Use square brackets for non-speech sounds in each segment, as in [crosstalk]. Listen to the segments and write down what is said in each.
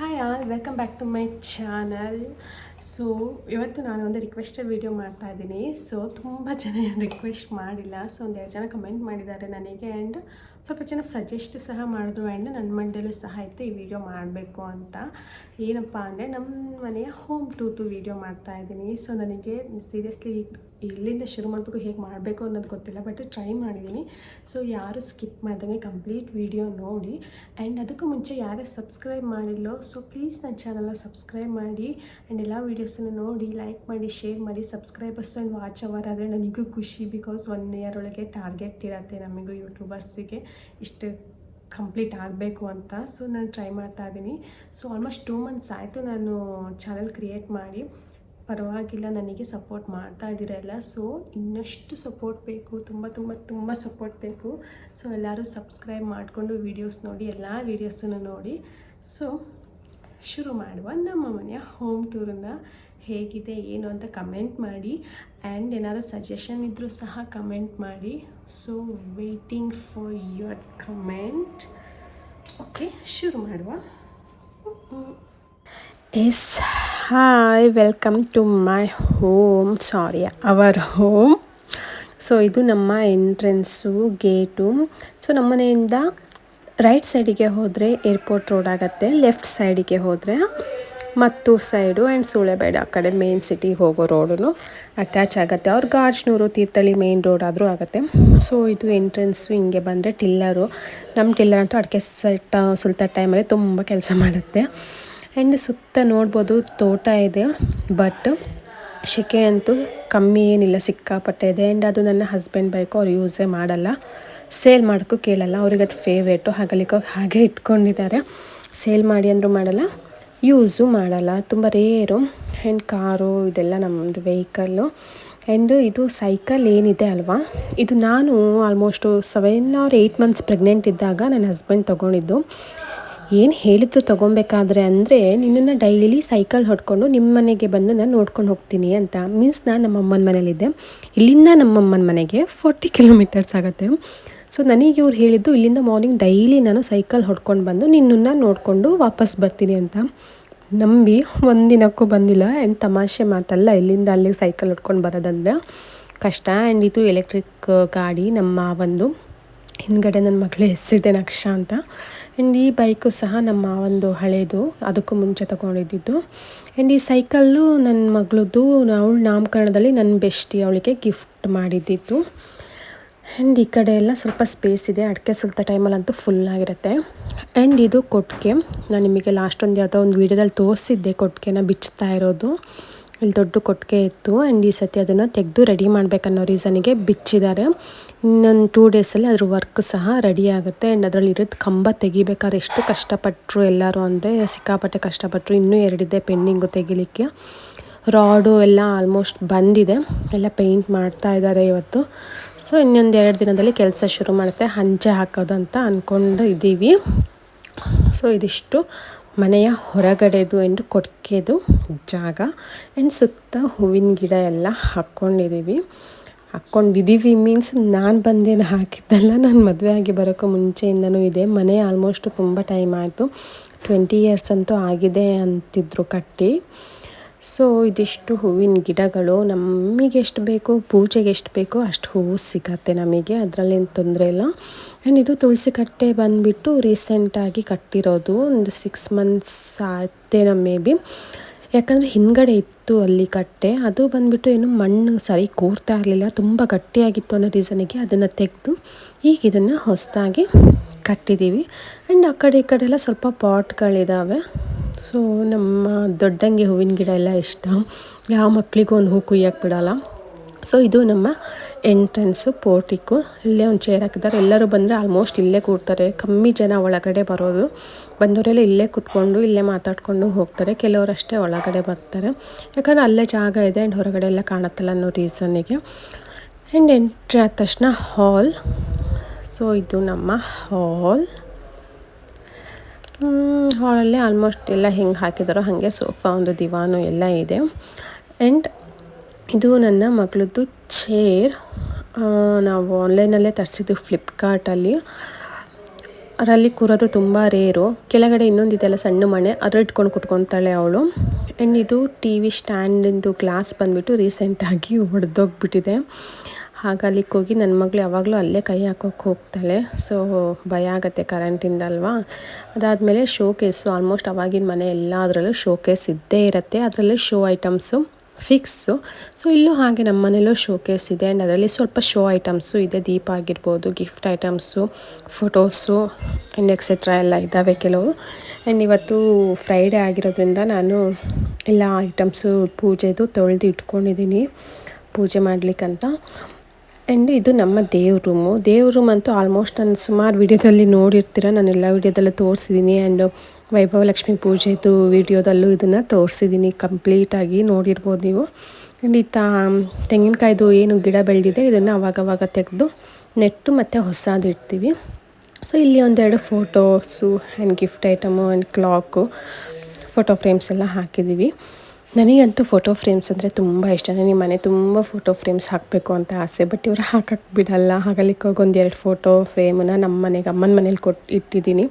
Hi all, welcome back to my channel. So, ಇವತ್ತು ನಾನು ಒಂದು ರಿಕ್ವೆಸ್ಟೆಡ್ ವೀಡಿಯೋ ಮಾಡ್ತಾ ಇದ್ದೀನಿ. ಸೊ, ತುಂಬ ಜನ [laughs] ರಿಕ್ವೆಸ್ಟ್ ಮಾಡಿಲ್ಲ. ಸೊ ಒಂದೆರಡು ಜನ ಕಮೆಂಟ್ ಮಾಡಿದ್ದಾರೆ ನನಗೆ ಆ್ಯಂಡ್ ಸ್ವಲ್ಪ ಜನ ಸಜೆಸ್ಟ್ ಸಹ ಮಾಡಿದ್ರು ಆ್ಯಂಡ್ ನನ್ನ ಮಂಡಲೂ ಸಹ ಇತ್ತು ಈ ವಿಡಿಯೋ ಮಾಡಬೇಕು ಅಂತ. ಏನಪ್ಪ ಅಂದರೆ ನಮ್ಮ ಮನೆಯ ಹೋಮ್ ಟೂರ್ದು ವೀಡಿಯೋ ಮಾಡ್ತಾ ಇದ್ದೀನಿ. ಸೊ, ನನಗೆ ಸೀರಿಯಸ್ಲಿ ಎಲ್ಲಿಂದ ಶುರು ಮಾಡಬೇಕು, ಹೇಗೆ ಮಾಡಬೇಕು ಅನ್ನೋದು ಗೊತ್ತಿಲ್ಲ ಬಟ್ ಟ್ರೈ ಮಾಡಿದ್ದೀನಿ ಸೊ ಯಾರು ಸ್ಕಿಪ್ ಮಾಡ್ದಂಗೆ ಕಂಪ್ಲೀಟ್ ವಿಡಿಯೋ ನೋಡಿ. ಆ್ಯಂಡ್ ಅದಕ್ಕೂ ಮುಂಚೆ ಯಾರು ಸಬ್ಸ್ಕ್ರೈಬ್ ಮಾಡಿಲ್ಲೋ ಸೊ ಪ್ಲೀಸ್ ನನ್ನ ಚಾನಲ್ನ ಸಬ್ಸ್ಕ್ರೈಬ್ ಮಾಡಿ. ಆ್ಯಂಡ್ ಎಲ್ಲ ವೀಡಿಯೋಸನ್ನು ನೋಡಿ ಲೈಕ್ ಮಾಡಿ ಶೇರ್ ಮಾಡಿ ಸಬ್ಸ್ಕ್ರೈಬರ್ಸ್ ಆ್ಯಂಡ್ ವಾಚ್ ಅವರ್ ಆದರೆ ನನಗೂ ಖುಷಿ ಬಿಕಾಸ್ ಒನ್ ಇಯರ್ ಒಳಗೆ ಟಾರ್ಗೆಟ್ ಇರುತ್ತೆ ನಮಗೂ ಯೂಟ್ಯೂಬರ್ಸಿಗೆ ಇಷ್ಟು ಕಂಪ್ಲೀಟ್ ಆಗಬೇಕು ಅಂತ. ಸೊ ನಾನು ಟ್ರೈ ಮಾಡ್ತಾ ಇದ್ದೀನಿ ಸೊ ಆಲ್ಮೋಸ್ಟ್ ಟೂ ಮಂತ್ಸ್ ಆಯಿತು ನಾನು ಚಾನಲ್ ಕ್ರಿಯೇಟ್ ಮಾಡಿ. ಪರವಾಗಿಲ್ಲ, ನನಗೆ ಸಪೋರ್ಟ್ ಮಾಡ್ತಾ ಇದ್ದೀರಲ್ಲ ಸೊ ಇನ್ನಷ್ಟು ಸಪೋರ್ಟ್ ಬೇಕು, ತುಂಬ ತುಂಬ ತುಂಬ ಸಪೋರ್ಟ್ ಬೇಕು. ಸೊ ಎಲ್ಲರೂ ಸಬ್ಸ್ಕ್ರೈಬ್ ಮಾಡಿಕೊಂಡು ವೀಡಿಯೋಸ್ ನೋಡಿ, ಎಲ್ಲ ವೀಡಿಯೋಸನ್ನು ನೋಡಿ. ಸೊ ಶುರು ಮಾಡುವ ನಮ್ಮ ಮನೆಯ ಹೋಮ್ ಟೂರನ್ನು ಹೇಗಿದೆ, ಏನು ಅಂತ ಕಮೆಂಟ್ ಮಾಡಿ. ಆ್ಯಂಡ್ ಏನಾದರೂ ಸಜೆಷನ್ ಇದ್ದರೂ ಸಹ ಕಮೆಂಟ್ ಮಾಡಿ. So waiting for your comment okay ಶುರು ಮಾಡುವ. Yes hi welcome to my home sorry our home so ಇದು ನಮ್ಮ ಎಂಟ್ರೆನ್ಸು ಗೇಟು ಸೊ ನಮ್ಮ ಮನೆಯಿಂದ ರೈಟ್ ಸೈಡಿಗೆ ಹೋದರೆ ಏರ್ಪೋರ್ಟ್ ರೋಡ್ ಆಗುತ್ತೆ ಲೆಫ್ಟ್ ಸೈಡಿಗೆ ಹೋದರೆ ಮತ್ತೂರು ಸೈಡು ಆ್ಯಂಡ್ ಸೂಳೆಬೇಡ ಆ ಕಡೆ ಮೇನ್ ಸಿಟಿಗೆ ಹೋಗೋ ರೋಡು ಅಟ್ಯಾಚ್ ಆಗುತ್ತೆ. ಅವ್ರ ಗಾಜ್ನೂರು ತೀರ್ಥಳ್ಳಿ ಮೇನ್ ರೋಡ್ ಆದರೂ ಆಗುತ್ತೆ. ಸೊ ಇದು ಎಂಟ್ರೆನ್ಸು ಹಿಂಗೆ ಬಂದರೆ ಟಿಲ್ಲರು. ನಮ್ಮ ಟಿಲ್ಲರ್ ಅಂತೂ ಅಡಿಕೆ ಸೆಟ್ ಸುಲ್ತ ಟೈಮಲ್ಲಿ ತುಂಬ ಕೆಲಸ ಮಾಡುತ್ತೆ. ಆ್ಯಂಡ್ ಸುತ್ತ ನೋಡ್ಬೋದು ತೋಟ ಇದೆ ಬಟ್ ಸೆಕೆ ಅಂತೂ ಕಮ್ಮಿ ಏನಿಲ್ಲ, ಸಿಕ್ಕಾಪಟ್ಟೆ ಇದೆ. ಆ್ಯಂಡ್ ಅದು ನನ್ನ ಹಸ್ಬೆಂಡ್ ಬೈಕು, ಅವ್ರು ಯೂಸೇ ಮಾಡಲ್ಲ. ಸೇಲ್ ಮಾಡೋಕ್ಕೂ ಕೇಳಲ್ಲ. ಅವ್ರಿಗೆ ಅದು ಫೇವ್ರೇಟು ಹಾಗಲಿಕ್ಕೆ, ಹಾಗೆ ಇಟ್ಕೊಂಡಿದ್ದಾರೆ. ಸೇಲ್ ಮಾಡಿ ಅಂದರೂ ಮಾಡಲ್ಲ ಯೂಸು ಮಾಡಲ್ಲ. ತುಂಬ ರೇರು ಆ್ಯಂಡ್ ಕಾರು, ಇದೆಲ್ಲ ನಮ್ಮದು ವೆಹಿಕಲ್ಲು ಆ್ಯಂಡ್ ಇದು ಸೈಕಲ್ ಏನಿದೆ ಅಲ್ವಾ? ಇದು ನಾನು almost seven or eight months pregnant ಇದ್ದಾಗ ನನ್ನ ಹಸ್ಬೆಂಡ್ ತೊಗೊಂಡಿದ್ದು. ಏನು ಹೇಳಿದ್ದು ತೊಗೊಬೇಕಾದ್ರೆ ಅಂದರೆ ನಿನ್ನನ್ನು ಡೈಲಿ ಸೈಕಲ್ ಹೊಡ್ಕೊಂಡು ನಿಮ್ಮ ಮನೆಗೆ ಬಂದು ನಾನು ನೋಡ್ಕೊಂಡು ಹೋಗ್ತೀನಿ ಅಂತ. ಮೀನ್ಸ್ ನಾನು ನಮ್ಮ ಅಮ್ಮನ ಮನೇಲಿದ್ದೆ. ಇಲ್ಲಿಂದ ನಮ್ಮಮ್ಮನ ಮನೆಗೆ ಫೋರ್ಟಿ ಕಿಲೋಮೀಟರ್ಸ್ ಆಗುತ್ತೆ. ಸೊ ನನಗೆ ಇವ್ರು ಹೇಳಿದ್ದು ಇಲ್ಲಿಂದ ಮಾರ್ನಿಂಗ್ ಡೈಲಿ ನಾನು ಸೈಕಲ್ ಹೊಡ್ಕೊಂಡು ಬಂದು ನಿನ್ನನ್ನು ನೋಡಿಕೊಂಡು ವಾಪಸ್ ಬರ್ತೀನಿ ಅಂತ. ನಂಬಿ ಒಂದಿನಕ್ಕೂ ಬಂದಿಲ್ಲ. ಆ್ಯಂಡ್ ತಮಾಷೆ ಮಾತಲ್ಲ, ಇಲ್ಲಿಂದ ಅಲ್ಲಿಗೆ ಸೈಕಲ್ ಹೊಡ್ಕೊಂಡು ಬರೋದಂದ್ರೆ ಕಷ್ಟ. ಆ್ಯಂಡ್ ಇದು ಎಲೆಕ್ಟ್ರಿಕ್ ಗಾಡಿ ನಮ್ಮ ಒಂದು ಹಿಂದ್ಗಡೆ ನನ್ನ ಮಕ್ಕಳು ಹೆಸರಿದೆ ನಕ್ಷ ಅಂತ. ಆ್ಯಂಡ್ ಈ ಬೈಕು ಸಹ ನಮ್ಮ ಒಂದು ಹಳೇದು, ಅದಕ್ಕೂ ಮುಂಚೆ ತೊಗೊಂಡಿದ್ದು. ಆ್ಯಂಡ್ ಈ ಸೈಕಲ್ಲು ನನ್ನ ಮಗಳದ್ದು, ಅವಳು ನಾಮಕರಣದಲ್ಲಿ ನನ್ನ ಬೆಸ್ಟಿ ಅವಳಿಗೆ ಗಿಫ್ಟ್ ಮಾಡಿದ್ದಿತ್ತು ಆ್ಯಂಡ್ ಈ ಕಡೆ ಎಲ್ಲ ಸ್ವಲ್ಪ ಸ್ಪೇಸ್ ಇದೆ, ಅಡಿಕೆ ಸುಲ್ತ ಟೈಮಲ್ಲಂತೂ ಫುಲ್ ಆಗಿರುತ್ತೆ. ಆ್ಯಂಡ್ ಇದು ಕೊಟ್ಟಿಗೆ ನಾನು ನಿಮಗೆ ಲಾಸ್ಟ್ ಒಂದು ಯಾವುದೋ ಒಂದು ವೀಡಿಯೋದಲ್ಲಿ ತೋರಿಸಿದ್ದೆ ಕೊಟ್ಟಿಗೆನ ಬಿಚ್ಚುತ್ತಾ ಇರೋದು. ಇಲ್ಲಿ ದೊಡ್ಡ ಕೊಟ್ಟಿಗೆ ಇತ್ತು ಆ್ಯಂಡ್ ಈ ಸತಿ ಅದನ್ನು ತೆಗೆದು ರೆಡಿ ಮಾಡಬೇಕನ್ನೋ ರೀಸನಿಗೆ ಬಿಚ್ಚಿದ್ದಾರೆ. ಇನ್ನೊಂದು ಟೂ ಡೇಸಲ್ಲಿ ಅದ್ರ ವರ್ಕ್ ಸಹ ರೆಡಿ ಆಗುತ್ತೆ ಆ್ಯಂಡ್ ಅದರಲ್ಲಿ ಇರೋದು ಕಂಬ ತೆಗಿಬೇಕಾದ್ರೆ ಎಷ್ಟು ಕಷ್ಟಪಟ್ಟರು ಎಲ್ಲರೂ ಅಂದರೆ ಸಿಕ್ಕಾಪಟ್ಟೆ ಕಷ್ಟಪಟ್ಟರು ಇನ್ನೂ ಎರಡಿದೆ ಪೆಂಡಿಂಗು ತೆಗಿಲಿಕ್ಕೆ. ರಾಡು ಎಲ್ಲ ಆಲ್ಮೋಸ್ಟ್ ಬಂದಿದೆ. ಎಲ್ಲ ಪೇಂಟ್ ಮಾಡ್ತಾ ಇದ್ದಾರೆ ಇವತ್ತು. ಸೊ ಇನ್ನೊಂದು ಎರಡು ದಿನದಲ್ಲಿ ಕೆಲಸ ಶುರು ಮಾಡುತ್ತೆ. ಹಂಚೆ ಹಾಕೋದಂತ ಅಂದ್ಕೊಂಡು ಇದ್ದೀವಿ ಸೊ ಇದಿಷ್ಟು. ಮನೆಯ ಹೊರಗಡೆದು ಆ್ಯಂಡ್ ಕೊಟ್ಟಿಗೆದು ಜಾಗ ಆ್ಯಂಡ್ ಸುತ್ತ ಹೂವಿನ ಗಿಡ ಎಲ್ಲ ಹಾಕ್ಕೊಂಡಿದ್ದೀವಿ ಹಾಕ್ಕೊಂಡಿದ್ದೀವಿ ಮೀನ್ಸ್ ನಾನು ಬಂದೇನು ಹಾಕಿದ್ದಲ್ಲ, ನಾನು ಮದುವೆ ಆಗಿ ಬರೋಕ್ಕೂ ಮುಂಚೆಯಿಂದನೂ ಇದೆ. ಮನೆ ಆಲ್ಮೋಸ್ಟ್ ತುಂಬ ಟೈಮ್ ಆಯಿತು. ಟ್ವೆಂಟಿ ಇಯರ್ಸ್ ಅಂತೂ ಆಗಿದೆ ಅಂತಿದ್ರು ಕಟ್ಟಿ. ಸೊ ಇದಿಷ್ಟು ಹೂವಿನ ಗಿಡಗಳು ನಮಗೆ ಎಷ್ಟು ಬೇಕು, ಪೂಜೆಗೆ ಎಷ್ಟು ಬೇಕೋ ಅಷ್ಟು ಹೂವು ಸಿಗತ್ತೆ ನಮಗೆ. ಅದರಲ್ಲೇನು ತೊಂದರೆ ಇಲ್ಲ. ಆ್ಯಂಡ್ ಇದು ತುಳಸಿ ಕಟ್ಟೆ ಬಂದುಬಿಟ್ಟು ರೀಸೆಂಟಾಗಿ ಕಟ್ಟಿರೋದು. ಒಂದು ಸಿಕ್ಸ್ ಮಂತ್ಸ್ ಆಯ್ತೇನೋ ಮೇ ಬಿ. ಯಾಕಂದರೆ ಹಿಂದ್ಗಡೆ ಇತ್ತು ಅಲ್ಲಿ ಕಟ್ಟೆ. ಅದು ಬಂದುಬಿಟ್ಟು ಏನು ಮಣ್ಣು ಸರಿ ಕೂರ್ತಾ ಇರಲಿಲ್ಲ. ತುಂಬ ಗಟ್ಟಿಯಾಗಿತ್ತು ಅನ್ನೋ ರೀಸನಿಗೆ ಅದನ್ನು ತೆಗೆದು ಈಗ ಇದನ್ನು ಹೊಸದಾಗಿ ಕಟ್ಟಿದ್ದೀವಿ ಆ್ಯಂಡ್ ಆ ಕಡೆ ಈ ಕಡೆ ಎಲ್ಲ ಸ್ವಲ್ಪ ಪಾಟ್ಗಳಿದ್ದಾವೆ ಸೊ ನಮ್ಮ ದೊಡ್ಡಂಗೆ ಹೂವಿನ ಗಿಡ ಎಲ್ಲ ಇಷ್ಟ. ಯಾವ ಮಕ್ಕಳಿಗೂ ಒಂದು ಹೂ ಕುಯ್ಯಕ್ಕೆ ಬಿಡೋಲ್ಲ. ಸೊ ಇದು ನಮ್ಮ ಎಂಟ್ರೆನ್ಸು ಪೋರ್ಟಿಕ್ಕು. ಇಲ್ಲೇ ಒಂದು ಚೇರ್ ಹಾಕಿದ್ದಾರೆ. ಎಲ್ಲರೂ ಬಂದರೆ ಆಲ್ಮೋಸ್ಟ್ ಇಲ್ಲೇ ಕೂರ್ತಾರೆ. ಕಮ್ಮಿ ಜನ ಒಳಗಡೆ ಬರೋದು. ಬಂದವರೆಲ್ಲ ಇಲ್ಲೇ ಕೂತ್ಕೊಂಡು, ಇಲ್ಲೇ ಮಾತಾಡ್ಕೊಂಡು ಹೋಗ್ತಾರೆ. ಕೆಲವರಷ್ಟೇ ಒಳಗಡೆ ಬರ್ತಾರೆ. ಯಾಕಂದರೆ ಅಲ್ಲೇ ಜಾಗ ಇದೆ ಆ್ಯಂಡ್ ಹೊರಗಡೆ ಎಲ್ಲ ಕಾಣುತ್ತಲ್ಲ ಅನ್ನೋ ರೀಸನ್ನಿಗೆ ಆ್ಯಂಡ್ ಎಂಟ್ರಿ ಆದ ತಕ್ಷಣ ಹಾಲ್ ಸೊ ಇದು ನಮ್ಮ ಹಾಲ್ ಹಾಲಲ್ಲೇ ಆಲ್ಮೋಸ್ಟ್ ಎಲ್ಲ ಹೆಂಗೆ ಹಾಕಿದಾರೋ ಹಾಗೆ ಸೋಫಾ ಒಂದು ದಿವಾನು ಎಲ್ಲ ಇದೆ. ಆ್ಯಂಡ್ ಇದು ನನ್ನ ಮಗಳದ್ದು ಚೇರ್ ನಾವು ಆನ್ಲೈನಲ್ಲೇ ತರಿಸಿದ್ದು ಫ್ಲಿಪ್ಕಾರ್ಟಲ್ಲಿ ಅದರಲ್ಲಿ ಕೂರೋದು ತುಂಬ ರೇರು ಕೆಳಗಡೆ ಇನ್ನೊಂದು ಇದೆಲ್ಲ ಸಣ್ಣ ಮನೆ ಅದರ ಇಟ್ಕೊಂಡು ಕುತ್ಕೊತಾಳೆ ಅವಳು. ಆ್ಯಂಡ್ ಇದು ಟಿ ವಿ ಸ್ಟ್ಯಾಂಡಿಂದು ಗ್ಲಾಸ್ ಬಂದುಬಿಟ್ಟು ರೀಸೆಂಟಾಗಿ ಒಡೆದೋಗ್ಬಿಟ್ಟಿದೆ. ಹಾಗಲ್ಲಿಗೆ ಹೋಗಿ ನನ್ನ ಮಗಳು ಯಾವಾಗಲೂ ಅಲ್ಲೇ ಕೈ ಹಾಕೋಕೆ ಹೋಗ್ತಾಳೆ. ಸೊ ಭಯ ಆಗುತ್ತೆ ಕರೆಂಟಿಂದ ಅಲ್ವಾ ಅದಾದಮೇಲೆ ಶೋ ಕೇಸು ಆಲ್ಮೋಸ್ಟ್ ಅವಾಗಿನ ಮನೆ ಎಲ್ಲದರಲ್ಲೂ ಶೋ ಕೇಸ್ ಇದ್ದೇ ಇರುತ್ತೆ. ಅದರಲ್ಲೂ ಶೋ ಐಟಮ್ಸು ಫಿಕ್ಸು ಸೊ ಇಲ್ಲೂ ಹಾಗೆ ನಮ್ಮ ಮನೇಲೂ ಶೋ ಕೇಸ್ ಇದೆ. ಆ್ಯಂಡ್ ಅದರಲ್ಲಿ ಸ್ವಲ್ಪ ಶೋ ಐಟಮ್ಸು ಇದೆ. ದೀಪ ಆಗಿರ್ಬೋದು gift items photos and etcetera ಎಲ್ಲ ಇದ್ದಾವೆ ಕೆಲವು. ಆ್ಯಂಡ್ ಇವತ್ತು ಫ್ರೈಡೇ ಆಗಿರೋದ್ರಿಂದ ನಾನು ಎಲ್ಲ ಐಟಮ್ಸು ಪೂಜೆದು ತೊಳೆದು ಇಟ್ಕೊಂಡಿದ್ದೀನಿ. ಪೂಜೆ ಮಾಡಲಿಕ್ಕಂತ. ಆ್ಯಂಡ್ ಇದು ನಮ್ಮ ದೇವ್ರ ರೂಮು ದೇವ್ರ ರೂಮ್ ಅಂತೂ ಆಲ್ಮೋಸ್ಟ್ ನಾನು ಸುಮಾರು ವಿಡಿಯೋದಲ್ಲಿ ನೋಡಿರ್ತೀರ. ನಾನು ಎಲ್ಲ ವಿಡಿಯೋದಲ್ಲೂ ತೋರಿಸಿದ್ದೀನಿ ಆ್ಯಂಡ್ ವೈಭವ ಲಕ್ಷ್ಮಿ ಪೂಜೆದು ವಿಡಿಯೋದಲ್ಲೂ ಇದನ್ನು ತೋರಿಸಿದ್ದೀನಿ ಕಂಪ್ಲೀಟಾಗಿ ನೋಡಿರ್ಬೋದು ನೀವು. ಆ್ಯಂಡ್ ಈ ತಾ ತೆಂಗಿನಕಾಯ್ದು ಏನು ಗಿಡ ಬೆಳೆದಿದೆ, ಇದನ್ನು ಅವಾಗವಾಗ ತೆಗೆದು ನೆಟ್ಟು ಮತ್ತು ಹೊಸದು ಇಡ್ತೀವಿ. ಸೊ ಇಲ್ಲಿ ಒಂದೆರಡು photos and gift item and clock photo frames ಎಲ್ಲ ಹಾಕಿದ್ದೀವಿ ನನಗಂತೂ ಫೋಟೋ ಫ್ರೇಮ್ಸ್ ಅಂದರೆ ತುಂಬ ಇಷ್ಟ. ನನಗೆ ಮನೆ ತುಂಬ ಫೋಟೋ ಫ್ರೇಮ್ಸ್ ಹಾಕಬೇಕು ಅಂತ ಆಸೆ. ಬಟ್ ಇವರು ಹಾಕಕ್ಕೆ ಬಿಡಲ್ಲ. ಹಾಗಲಿಕ್ಕೆ ಹೋಗಿ ಒಂದೆರಡು ಫೋಟೋ ಫ್ರೇಮನ್ನ ನಮ್ಮ ಮನೆಗೆ, ಅಮ್ಮನ ಮನೇಲಿ ಕೊಟ್ಟು ಇಟ್ಟಿದ್ದೀನಿ.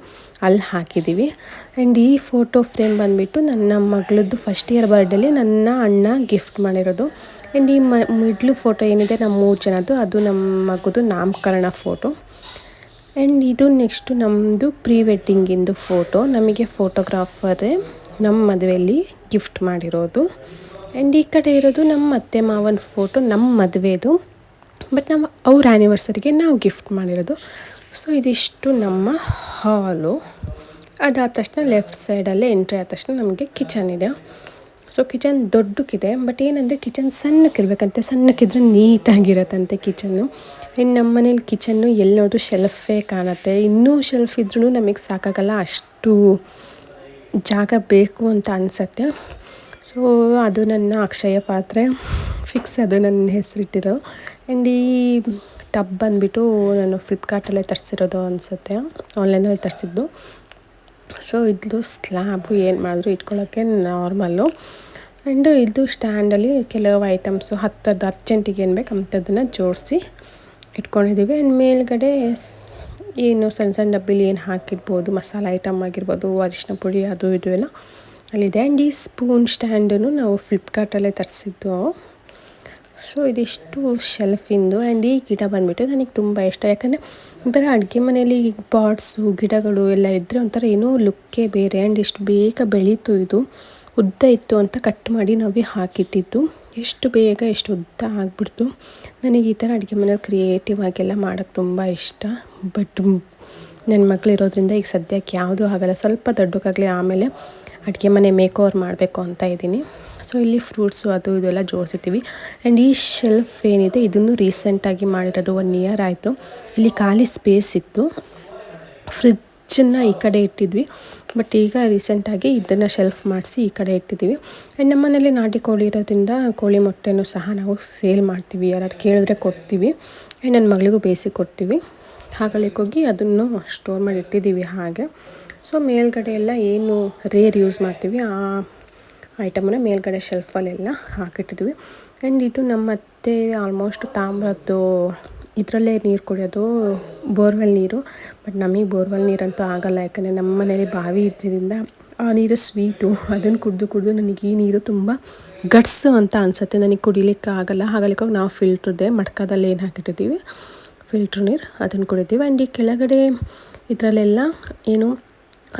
ಅಲ್ಲಿ ಹಾಕಿದ್ದೀವಿ ಆ್ಯಂಡ್ ಈ ಫೋಟೋ ಫ್ರೇಮ್ ಬಂದುಬಿಟ್ಟು ನನ್ನ ಮಗಳದ್ದು ಫಸ್ಟ್ ಇಯರ್ ಬರ್ಡೇಲಿ ನನ್ನ ಅಣ್ಣ ಗಿಫ್ಟ್ ಮಾಡಿರೋದು. ಆ್ಯಂಡ್ ಈ ಮಿಡ್ಲು ಫೋಟೋ ಏನಿದೆ ನಮ್ಮ ಮೂರು ಜನದ್ದು, ಅದು ನಮ್ಮ ಮಗುದು ನಾಮಕರಣ ಫೋಟೋ ಆ್ಯಂಡ್ ಇದು ನೆಕ್ಸ್ಟು ನಮ್ಮದು ಪ್ರೀ ವೆಡ್ಡಿಂಗಿಂದು ಫೋಟೋ ನಮಗೆ ಫೋಟೋಗ್ರಾಫರೇ ನಮ್ಮ ಮದುವೆಯಲ್ಲಿ ಗಿಫ್ಟ್ ಮಾಡಿರೋದು. ಆ್ಯಂಡ್ ಈ ಕಡೆ ಇರೋದು ನಮ್ಮ ಅತ್ತೆ ಮಾವನ ಫೋಟೋ ನಮ್ಮ ಮದುವೆದು. ಬಟ್ ನಮ್ಮ ಅವ್ರ ಆ್ಯನಿವರ್ಸರಿಗೆ ನಾವು ಗಿಫ್ಟ್ ಮಾಡಿರೋದು. ಸೊ ಇದಿಷ್ಟು ನಮ್ಮ ಹಾಲು ಅದಾದ ತಕ್ಷಣ ಲೆಫ್ಟ್ ಸೈಡಲ್ಲೇ ಎಂಟ್ರಿ ಆದ ತಕ್ಷಣ ನಮಗೆ ಕಿಚನ್ ಇದೆ. ಸೊ ಕಿಚನ್ ದೊಡ್ಡಕ್ಕಿದೆ. ಬಟ್ ಏನಂದರೆ ಕಿಚನ್ ಸಣ್ಣಕ್ಕಿರ್ಬೇಕಂತೆ. ಸಣ್ಣಕ್ಕಿದ್ರೆ ನೀಟಾಗಿರತ್ತಂತೆ ಕಿಚನ್ನು ಇನ್ನು ನಮ್ಮ ಮನೇಲಿ ಕಿಚನ್ನು ಎಲ್ಲಿ ನೋಡಿದ್ರು ಶೆಲ್ಫೇ ಕಾಣುತ್ತೆ. ಇನ್ನೂ ಶೆಲ್ಫ್ ಇದ್ರೂ ನಮಗೆ ಸಾಕಾಗಲ್ಲ ಅಷ್ಟು ಜಾಗ ಬೇಕು ಅಂತ ಅನಿಸತ್ತೆ. ಸೊ ಅದು ನನ್ನ ಅಕ್ಷಯ ಪಾತ್ರೆ. ಫಿಕ್ಸ್ ಅದು ನನ್ನ ಹೆಸರಿಟ್ಟಿರೋ. ಆ್ಯಂಡ್ ಈ ಟಬ್ ಬಂದುಬಿಟ್ಟು ನಾನು ಫ್ಲಿಪ್ಕಾರ್ಟಲ್ಲೇ ತರಿಸಿರೋದು ಅನಿಸುತ್ತೆ. ಆನ್ಲೈನಲ್ಲಿ ತರಿಸಿದ್ದು. ಸೊ ಇದು ಸ್ಲ್ಯಾಬು ಏನು ಮಾಡಿದ್ರು ಇಟ್ಕೊಳ್ಳೋಕ್ಕೆ ನಾರ್ಮಲ್ಲು ಆ್ಯಂಡ್ ಇದು ಸ್ಟ್ಯಾಂಡಲ್ಲಿ ಕೆಲವು ಐಟಮ್ಸು ಹತ್ತದ್ದು ಅರ್ಜೆಂಟಿಗೆ ಏನು ಬೇಕು ಅಂಥದ್ದನ್ನು ಜೋಡಿಸಿ ಇಟ್ಕೊಂಡಿದ್ದೀವಿ. ಆ್ಯಂಡ್ ಮೇಲ್ಗಡೆ ಏನು ಸಣ್ಣ ಸಣ್ಣ ಡಬ್ಬಿಲಿ ಏನು ಹಾಕಿರ್ಬೋದು, ಮಸಾಲೆ ಐಟಮ್ ಆಗಿರ್ಬೋದು ಅರಿಶಿನ ಪುಡಿ ಅದು ಇದು ಎಲ್ಲ ಅಲ್ಲಿದೆ. ಆ್ಯಂಡ್ ಈ ಸ್ಪೂನ್ ಸ್ಟ್ಯಾಂಡನ್ನು ನಾವು ಫ್ಲಿಪ್ಕಾರ್ಟಲ್ಲೇ ತರಿಸಿದ್ದು. ಸೊ ಇದಿಷ್ಟು ಶೆಲ್ಫಿಂದು ಆ್ಯಂಡ್ ಈ ಗಿಡ ಬಂದುಬಿಟ್ಟು ನನಗೆ ತುಂಬ ಇಷ್ಟ. ಯಾಕಂದರೆ ಒಂಥರ ಅಡುಗೆ ಮನೆಯಲ್ಲಿ ಪಾಟ್ಸು ಗಿಡಗಳು ಎಲ್ಲ ಇದ್ದರೆ ಒಂಥರ ಏನೋ ಲುಕ್ಕೇ ಬೇರೆ. ಆ್ಯಂಡ್ ಇಷ್ಟು ಬೇಗ ಬೆಳೀತು ಇದು. ಉದ್ದ ಇತ್ತು ಅಂತ ಕಟ್ ಮಾಡಿ ನಾವೇ ಹಾಕಿಟ್ಟಿದ್ದು. ಎಷ್ಟು ಬೇಗ ಎಷ್ಟು ಉದ್ದ ಆಗಿಬಿಡ್ತು. ನನಗೆ ಈ ಥರ ಅಡುಗೆ ಮನೇಲಿ ಕ್ರಿಯೇಟಿವ್ ಆಗೆಲ್ಲ ಮಾಡೋಕ್ಕೆ ತುಂಬ ಇಷ್ಟ. ಬಟ್ ನನ್ನ ಮಕ್ಕಳಿರೋದ್ರಿಂದ ಈಗ ಸದ್ಯಕ್ಕೆ ಯಾವುದೂ ಆಗಲ್ಲ. ಸ್ವಲ್ಪ ದೊಡ್ಡಕ್ಕಾಗಲಿ ಆಮೇಲೆ ಅಡುಗೆ ಮನೆ ಮೇಕ್ ಓವರ್ ಮಾಡಬೇಕು ಅಂತ ಇದ್ದೀನಿ. ಸೊ ಇಲ್ಲಿ ಫ್ರೂಟ್ಸು ಅದು ಇದೆಲ್ಲ ಜೋಡಿಸಿದ್ದೀವಿ ಆ್ಯಂಡ್ ಈ ಶೆಲ್ಫ್ ಏನಿದೆ, ಇದನ್ನು ರೀಸೆಂಟಾಗಿ ಮಾಡಿರೋದು ಒನ್ ಇಯರ್ ಆಯಿತು. ಇಲ್ಲಿ ಖಾಲಿ ಸ್ಪೇಸ್ ಇತ್ತು. ಫ್ರಿಜ್ಜನ್ನು ಈ ಕಡೆ ಇಟ್ಟಿದ್ವಿ. ಬಟ್ ಈಗ ರೀಸೆಂಟಾಗಿ ಇದನ್ನು ಶೆಲ್ಫ್ ಮಾಡಿಸಿ ಈ ಕಡೆ ಇಟ್ಟಿದ್ದೀವಿ. ಆ್ಯಂಡ್ ನಮ್ಮ ಮನೇಲಿ ನಾಟಿ ಕೋಳಿ ಇರೋದ್ರಿಂದ ಕೋಳಿ ಮೊಟ್ಟೆನೂ ಸಹ ನಾವು ಸೇಲ್ ಮಾಡ್ತೀವಿ. ಯಾರು ಕೇಳಿದ್ರೆ ಕೊಡ್ತೀವಿ. ಆ್ಯಂಡ್ ನನ್ನ ಮಗಳಿಗೂ ಬೇಯಿಸಿ ಕೊಡ್ತೀವಿ. ಹೋಗಿ ಅದನ್ನು ಸ್ಟೋರ್ ಮಾಡಿ ಇಟ್ಟಿದ್ದೀವಿ ಹಾಗೆ. ಸೊ ಮೇಲ್ಗಡೆ ಎಲ್ಲ ಏನು ರೇರ್ ಯೂಸ್ ಮಾಡ್ತೀವಿ, ಆ ಐಟಮನ್ನು ಮೇಲ್ಗಡೆ ಶೆಲ್ಫಲ್ಲೆಲ್ಲ ಹಾಕಿಟ್ಟಿದ್ವಿ ಆ್ಯಂಡ್ ಇದು ನಮ್ಮ ಅತ್ತೆ ಆಲ್ಮೋಸ್ಟ್ ತಾಮ್ರದ್ದು ಇದರಲ್ಲೇ ನೀರು ಕುಡಿಯೋದು, ಬೋರ್ವೆಲ್ ನೀರು. ಬಟ್ ನಮಗೆ ಬೋರ್ವೆಲ್ ನೀರಂತೂ ಆಗಲ್ಲ, ಯಾಕಂದರೆ ನಮ್ಮ ಮನೇಲಿ ಬಾವಿ ಇದ್ದಿದ್ದರಿಂದ ಆ ನೀರು ಸ್ವೀಟು, ಅದನ್ನು ಕುಡಿದು ಕುಡಿದು ನನಗೆ ಈ ನೀರು ತುಂಬ ಗಟ್ಸು ಅಂತ ಅನಿಸುತ್ತೆ. ನನಗೆ ಕುಡಿಲಿಕ್ಕೆ ಆಗಲ್ಲ. ಹಾಗಲಿಕ್ಕೆ ನಾವು ಫಿಲ್ಟ್ರದ್ದೇ ಮಡ್ಕದಲ್ಲಿ ಏನು ಹಾಕಿಟ್ಟಿದ್ದೀವಿ? ಫಿಲ್ಟ್ರ್ ನೀರು, ಅದನ್ನು ಕುಡಿತೀವಿ. ಆ್ಯಂಡ್ ಈ ಕೆಳಗಡೆ ಇದರಲ್ಲೆಲ್ಲ ಏನು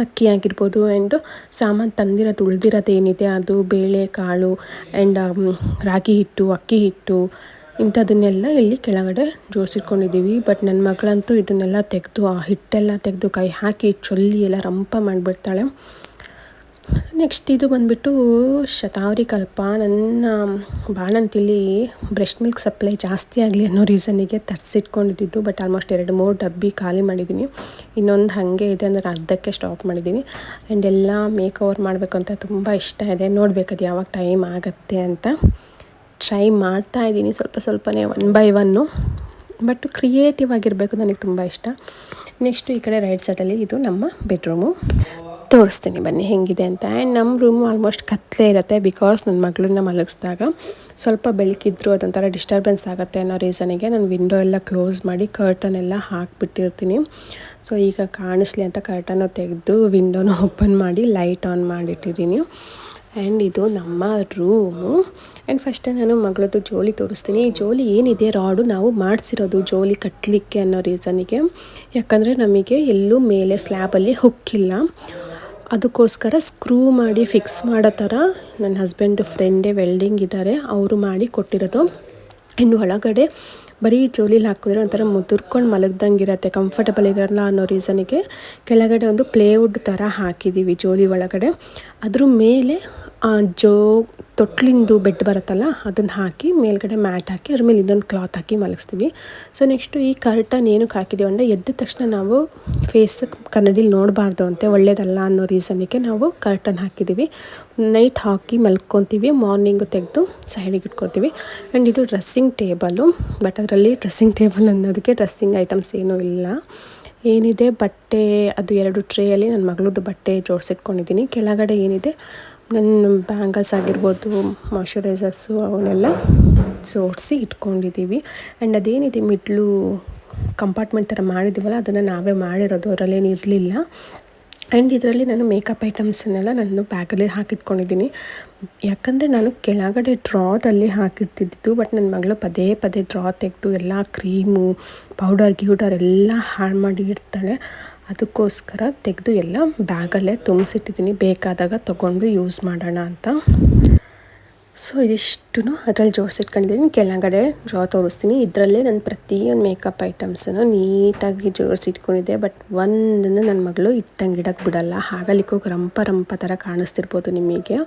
ಅಕ್ಕಿ ಆಗಿರ್ಬೋದು ಆ್ಯಂಡ್ ಸಾಮಾನು ತಂದಿರೋದು, ಉಳಿದಿರೋದು ಏನಿದೆ? ಅದು, ಬೇಳೆ, ಕಾಳು ಆ್ಯಂಡ್ ರಾಗಿ ಹಿಟ್ಟು, ಅಕ್ಕಿ ಹಿಟ್ಟು ಇಂಥದನ್ನೆಲ್ಲ ಇಲ್ಲಿ ಕೆಳಗಡೆ ಜೋಡಿಸಿಟ್ಕೊಂಡಿದ್ದೀವಿ. ಬಟ್ ನನ್ನ ಮಗಳಂತೂ ಇದನ್ನೆಲ್ಲ ತೆಗೆದು, ಆ ಹಿಟ್ಟೆಲ್ಲ ತೆಗೆದು ಕೈ ಹಾಕಿ ಚೊಲ್ಲಿ ಎಲ್ಲ ರಂಪ ಮಾಡಿಬಿಡ್ತಾಳೆ. ನೆಕ್ಸ್ಟ್ ಇದು ಬಂದುಬಿಟ್ಟು ಶತಾವರಿ ಕಲ್ಪ. ನನ್ನ ಬಾಣಂತಿಲಿ ಬ್ರೆಸ್ಟ್ ಮಿಲ್ಕ್ ಸಪ್ಲೈ ಜಾಸ್ತಿ ಆಗಲಿ ಅನ್ನೋ ರೀಸನಿಗೆ ತರಿಸಿಟ್ಕೊಂಡಿದ್ದು. ಬಟ್ ಆಲ್ಮೋಸ್ಟ್ ಎರಡು ಮೂರು ಡಬ್ಬಿ ಖಾಲಿ ಮಾಡಿದ್ದೀನಿ ಇನ್ನೊಂದು ಹಾಗೆ ಇದೆ ಅಂದರೆ ಅರ್ಧಕ್ಕೆ ಸ್ಟಾಪ್ ಮಾಡಿದ್ದೀನಿ ಆ್ಯಂಡ್ ಎಲ್ಲ ಮೇಕ್ ಓವರ್ ಮಾಡಬೇಕು ಅಂತ ತುಂಬ ಇಷ್ಟ ಇದೆ. ನೋಡಬೇಕದು ಯಾವಾಗ ಟೈಮ್ ಆಗುತ್ತೆ ಅಂತ. ಟ್ರೈ ಮಾಡ್ತಾ ಇದ್ದೀನಿ ಸ್ವಲ್ಪ ಸ್ವಲ್ಪನೇ one by one but creative ಆಗಿರಬೇಕು ನನಗೆ ತುಂಬ ಇಷ್ಟ. ನೆಕ್ಸ್ಟು ಈ ಕಡೆ ರೈಟ್ ಸೈಡಲ್ಲಿ ಇದು ನಮ್ಮ ಬೆಡ್ರೂಮು ತೋರಿಸ್ತೀನಿ ಬನ್ನಿ ಹೆಂಗಿದೆ ಅಂತ. ಆ್ಯಂಡ್ ನಮ್ಮ ರೂಮು ಆಲ್ಮೋಸ್ಟ್ ಕತ್ತಲೆ ಇರುತ್ತೆ ಬಿಕಾಸ್ ನನ್ನ ಮಗಳನ್ನ ಮಲಗಿಸಿದಾಗ ಸ್ವಲ್ಪ ಬೆಳಕಿದ್ರು ಅದೊಂಥರ ಡಿಸ್ಟರ್ಬೆನ್ಸ್ ಆಗುತ್ತೆ ಅನ್ನೋ ರೀಸನಿಗೆ ನಾನು ವಿಂಡೋ ಎಲ್ಲ ಕ್ಲೋಸ್ ಮಾಡಿ ಕರ್ಟನ್ ಎಲ್ಲ ಹಾಕಿಬಿಟ್ಟಿರ್ತೀನಿ. ಸೊ ಈಗ ಕಾಣಿಸ್ಲಿ ಅಂತ ಕರ್ಟನ್ನು ತೆಗೆದು ವಿಂಡೋನ ಓಪನ್ ಮಾಡಿ ಲೈಟ್ ಆನ್ ಮಾಡಿಟ್ಟಿದ್ದೀನಿ. ಆ್ಯಂಡ್ ಇದು ನಮ್ಮ ರೂಮು ಆ್ಯಂಡ್ ಫಸ್ಟ್ ನಾನು ಮಗಳದ್ದು ಜೋಲಿ ತೋರಿಸ್ತೀನಿ. ಈ ಜೋಲಿ ಏನಿದೆ ರಾಡು, ನಾವು ಮಾಡಿಸಿರೋದು ಜೋಲಿ ಕಟ್ಟಲಿಕ್ಕೆ ಅನ್ನೋ ರೀಸನಿಗೆ ಯಾಕಂದರೆ ನಮಗೆ ಎಲ್ಲೂ ಮೇಲೆ ಸ್ಲ್ಯಾಬಲ್ಲಿ ಹುಕ್ಕಿಲ್ಲ. ಅದಕ್ಕೋಸ್ಕರ ಸ್ಕ್ರೂ ಮಾಡಿ ಫಿಕ್ಸ್ ಮಾಡೋ ಥರ ನನ್ನ ಹಸ್ಬೆಂಡ್ ಫ್ರೆಂಡೇ ವೆಲ್ಡಿಂಗ್ ಇದ್ದಾರೆ ಅವರು ಮಾಡಿ ಕೊಟ್ಟಿರೋದು. ಇನ್ನು ಒಳಗಡೆ ಬರೀ ಜೋಲಿಲಿ ಹಾಕಿದ್ರೆ ಒಂಥರ ಮುದುರ್ಕೊಂಡು ಮಲಗ್ದಂಗೆ ಇರುತ್ತೆ ಕಂಫರ್ಟಬಲ್ ಇರೋಲ್ಲ ಅನ್ನೋ ರೀಸನಿಗೆ ಕೆಳಗಡೆ ಒಂದು ಪ್ಲೇವುಡ್ ಥರ ಹಾಕಿದ್ದೀವಿ ಜೋಲಿ ಒಳಗಡೆ. ಅದ್ರ ಮೇಲೆ ಜೋ, ತೊಟ್ಲಿಂದು ಬೆಡ್ ಬರುತ್ತಲ್ಲ, ಅದನ್ನು ಹಾಕಿ ಮೇಲ್ಗಡೆ ಮ್ಯಾಟ್ ಹಾಕಿ, ಅದ್ರ ಮೇಲೆ ಇನ್ನೊಂದು ಕ್ಲಾತ್ ಹಾಕಿ ಮಲಗಿಸ್ತೀವಿ. ಸೊ ನೆಕ್ಸ್ಟು ಈ ಕರ್ಟನ್ ಏನಕ್ಕೆ ಹಾಕಿದ್ದೀವಿ ಅಂದರೆ, ಎದ್ದ ತಕ್ಷಣ ನಾವು ಫೇಸ್ ಕನ್ನಡಿಲಿ ನೋಡಬಾರ್ದು ಅಂತೆ, ಒಳ್ಳೇದಲ್ಲ ಅನ್ನೋ ರೀಸನಿಗೆ ನಾವು ಕರ್ಟನ್ ಹಾಕಿದ್ದೀವಿ ನೈಟ್ ಹಾಕಿ ಮಲ್ಕೊತೀವಿ ಮಾರ್ನಿಂಗು ತೆಗೆದು ಸೈಡಿಗೆ ಇಟ್ಕೊತೀವಿ. ಆ್ಯಂಡ್ ಇದು ಡ್ರೆಸ್ಸಿಂಗ್ ಟೇಬಲು ಬಟ್ ಅದರಲ್ಲಿ ಡ್ರೆಸ್ಸಿಂಗ್ ಟೇಬಲ್ ಅನ್ನೋದಕ್ಕೆ ಡ್ರೆಸ್ಸಿಂಗ್ ಐಟಮ್ಸ್ ಏನೂ ಇಲ್ಲ. ಏನಿದೆ, ಬಟ್ಟೆ, ಅದು ಎರಡು ಟ್ರೇಯಲ್ಲಿ ನನ್ನ ಮಗಳದ್ದು ಬಟ್ಟೆ ಜೋಡಿಸಿಟ್ಕೊಂಡಿದ್ದೀನಿ. ಕೆಳಗಡೆ ಏನಿದೆ, ನನ್ನ ಬ್ಯಾಂಗಲ್ಸ್ ಆಗಿರ್ಬೋದು, ಮಾಯ್ಶ್ಚರೈಸರ್ಸು, ಅವನ್ನೆಲ್ಲ ಜೋಡಿಸಿ ಇಟ್ಕೊಂಡಿದ್ದೀವಿ. ಆ್ಯಂಡ್ ಅದೇನಿದೆ, ಮಿಡ್ಲು ಕಂಪಾರ್ಟ್ಮೆಂಟ್ ಥರ ಮಾಡಿದ್ದೀವಲ್ಲ, ಅದನ್ನು ನಾವೇ ಮಾಡಿರೋದು ಅದರಲ್ಲೇನು ಇರಲಿಲ್ಲ. ಆ್ಯಂಡ್ ಇದರಲ್ಲಿ ನಾನು ಮೇಕಪ್ ಐಟಮ್ಸನ್ನೆಲ್ಲ ನಾನು ಬ್ಯಾಗಲ್ಲಿ ಹಾಕಿಟ್ಕೊಂಡಿದ್ದೀನಿ. ಯಾಕಂದರೆ ನಾನು ಕೆಳಗಡೆ ಡ್ರಾದಲ್ಲಿ ಹಾಕಿರ್ತಿದ್ದು ಬಟ್ ನನ್ನ ಮಗಳು ಪದೇ ಪದೇ ಡ್ರಾ ತೆಗೆದು ಎಲ್ಲ ಕ್ರೀಮು ಪೌಡರ್ ಗ್ಯೂಡರ್ ಎಲ್ಲ ಹಾಳು ಮಾಡಿ ಇಡ್ತಾಳೆ. ಅದಕ್ಕೋಸ್ಕರ ತೆಗೆದು ಎಲ್ಲ ಬ್ಯಾಗಲ್ಲೇ ತುಂಬಿಸಿಟ್ಟಿದ್ದೀನಿ. ಬೇಕಾದಾಗ ತೊಗೊಂಡು ಯೂಸ್ ಮಾಡೋಣ ಅಂತ. ಸೊ ಇದಿಷ್ಟು ಅದರಲ್ಲಿ ಜೋಡಿಸಿಟ್ಕೊಂಡಿದ್ದೀನಿ ಕೆಳಗಡೆ ಡ್ರಾ ತೋರಿಸ್ತೀನಿ. ಇದರಲ್ಲೇ ನಾನು ಪ್ರತಿಯೊಂದು ಮೇಕಪ್ ಐಟಮ್ಸನ್ನು ನೀಟಾಗಿ ಜೋಡಿಸಿಟ್ಕೊಂಡಿದ್ದೆ. ಬಟ್ ಒಂದನ್ನು ನನ್ನ ಮಗಳು ಇಟ್ಟಂಗೆ ಇಡಕ್ಕೆ ಬಿಡಲ್ಲ. ಹಾಗಲಿಕ್ಕೂ ರಂಪ ರಂಪ ಥರ ಕಾಣಿಸ್ತಿರ್ಬೋದು ನಿಮಗೆ.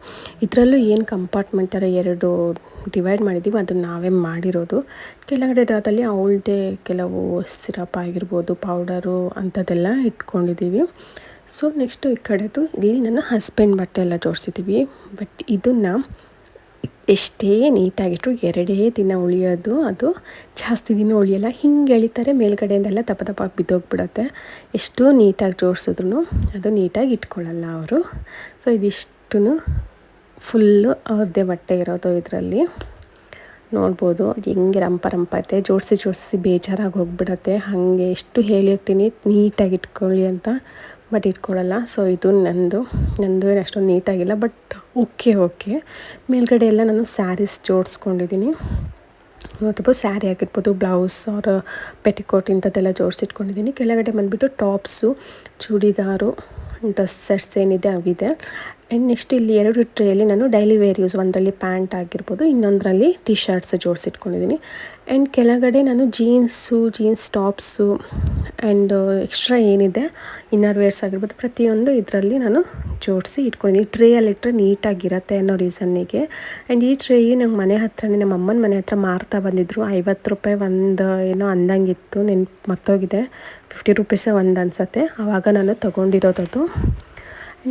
ಇದರಲ್ಲೂ ಏನು ಕಂಪಾರ್ಟ್ಮೆಂಟ್ ಥರ ಎರಡು ಡಿವೈಡ್ ಮಾಡಿದ್ದೀವಿ ಅದನ್ನು ನಾವೇ ಮಾಡಿರೋದು. ಕೆಳಗಡೆ ದಾದಲ್ಲಿ ಅವಳದೇ ಕೆಲವು ಸಿರಪ್ ಆಗಿರ್ಬೋದು ಪೌಡರು ಅಂಥದ್ದೆಲ್ಲ ಇಟ್ಕೊಂಡಿದ್ದೀವಿ ಸೊ ನೆಕ್ಸ್ಟು ಈ ಕಡೆದು ಇಲ್ಲಿ ನನ್ನ ಹಸ್ಬೆಂಡ್ ಬಟ್ಟೆ ಎಲ್ಲ ಜೋಡಿಸಿದ್ದೀವಿ ಬಟ್ ಇದನ್ನು ಎಷ್ಟೇ ನೀಟಾಗಿಟ್ಟರು ಎರಡೇ ದಿನ ಉಳಿಯೋದು, ಅದು ಜಾಸ್ತಿ ದಿನ ಉಳಿಯಲ್ಲ. ಹಿಂಗೆ ಎಳಿತಾರೆ, ಮೇಲ್ಗಡೆಯಿಂದೆಲ್ಲ ತಪ್ಪ ತಪ್ಪ ಬಿದ್ದೋಗ್ಬಿಡುತ್ತೆ. ಎಷ್ಟು ನೀಟಾಗಿ ಜೋಡಿಸಿದ್ರು ಅದು ನೀಟಾಗಿ ಇಟ್ಕೊಳ್ಳಲ್ಲ ಅವರು. ಸೊ ಇದಿಷ್ಟು ಫುಲ್ಲು ಅವ್ರದ್ದೇ ಬಟ್ಟೆ ಇರೋದು ಇದರಲ್ಲಿ. ನೋಡ್ಬೋದು, ಹೆಂಗೆ ರಂಪ ರಂಪ ಐತೆ. ಜೋಡಿಸಿ ಜೋಡಿಸಿ ಬೇಜಾರಾಗಿ ಹೋಗ್ಬಿಡತ್ತೆ. ಹಾಗೆ ಎಷ್ಟು ಹೇಳಿರ್ತೀನಿ, ನೀಟಾಗಿ ಇಟ್ಕೊಳ್ಳಿ ಅಂತ, ಬಟ್ ಇಟ್ಕೊಳ್ಳಲ್ಲ. ಸೊ ಇದು ನಂದು. ನಂದು ಏನು ಅಷ್ಟೊಂದು ನೀಟಾಗಿಲ್ಲ, ಬಟ್ ಓಕೆ ಓಕೆ. ಮೇಲ್ಗಡೆ ಎಲ್ಲ ನಾನು ಸ್ಯಾರೀಸ್ ಜೋಡಿಸ್ಕೊಂಡಿದ್ದೀನಿ. ಅಥವಾ ಸ್ಯಾರಿ ಆಗಿರ್ಬೋದು, ಬ್ಲೌಸ್ ಆರ್ ಪೆಟಿಕೋಟ್ ಇಂಥದ್ದೆಲ್ಲ ಜೋಡಿಸಿಟ್ಕೊಂಡಿದ್ದೀನಿ. ಕೆಳಗಡೆ ಬಂದುಬಿಟ್ಟು ಟಾಪ್ಸು, ಚೂಡಿದಾರು, ಡ್ರೆಸ್ ಸೆಟ್ಸ್ ಏನಿದೆ ಅವಿದೆ ಆ್ಯಂಡ್ ನೆಕ್ಸ್ಟ್ ಇಲ್ಲಿ ಎರಡು ಟ್ರೇಯಲ್ಲಿ ನಾನು ಡೈಲಿ ವೇರ್ ಯೂಸ್, ಒಂದರಲ್ಲಿ ಪ್ಯಾಂಟ್ ಆಗಿರ್ಬೋದು, ಇನ್ನೊಂದರಲ್ಲಿ ಟಿ ಶರ್ಟ್ಸ್ ಜೋಡಿಸಿಟ್ಕೊಂಡಿದ್ದೀನಿ ಆ್ಯಂಡ್ ಕೆಳಗಡೆ ನಾನು jeans, jeans tops and extra ಏನಿದೆ ಇನ್ನರ್ ವೇರ್ಸ್ ಆಗಿರ್ಬೋದು, ಪ್ರತಿಯೊಂದು ಇದರಲ್ಲಿ ನಾನು ಜೋಡಿಸಿ ಇಟ್ಕೊಂಡಿದ್ದೀನಿ. ಟ್ರೇಯಲ್ಲಿ ಇಟ್ಟರೆ ನೀಟಾಗಿರುತ್ತೆ ಅನ್ನೋ ರೀಸನ್ನಿಗೆ. ಆ್ಯಂಡ್ ಈ ಟ್ರೇ ನಂಗೆ ಮನೆ ಹತ್ರನೇ, ನಮ್ಮ ಅಮ್ಮನ ಮನೆ ಹತ್ರ ಮಾರ್ತಾ ಬಂದಿದ್ದರು ಐವತ್ತು ರೂಪಾಯಿ ಒಂದು ಏನೋ ಅಂದಂಗಿತ್ತು, ನೆನ್ಪು ಮರ್ತೋಗಿದೆ. ಫಿಫ್ಟಿ ರುಪೀಸೇ ಒಂದು ಅನ್ಸತ್ತೆ. ಆವಾಗ ನಾನು ತೊಗೊಂಡಿರೋದದು.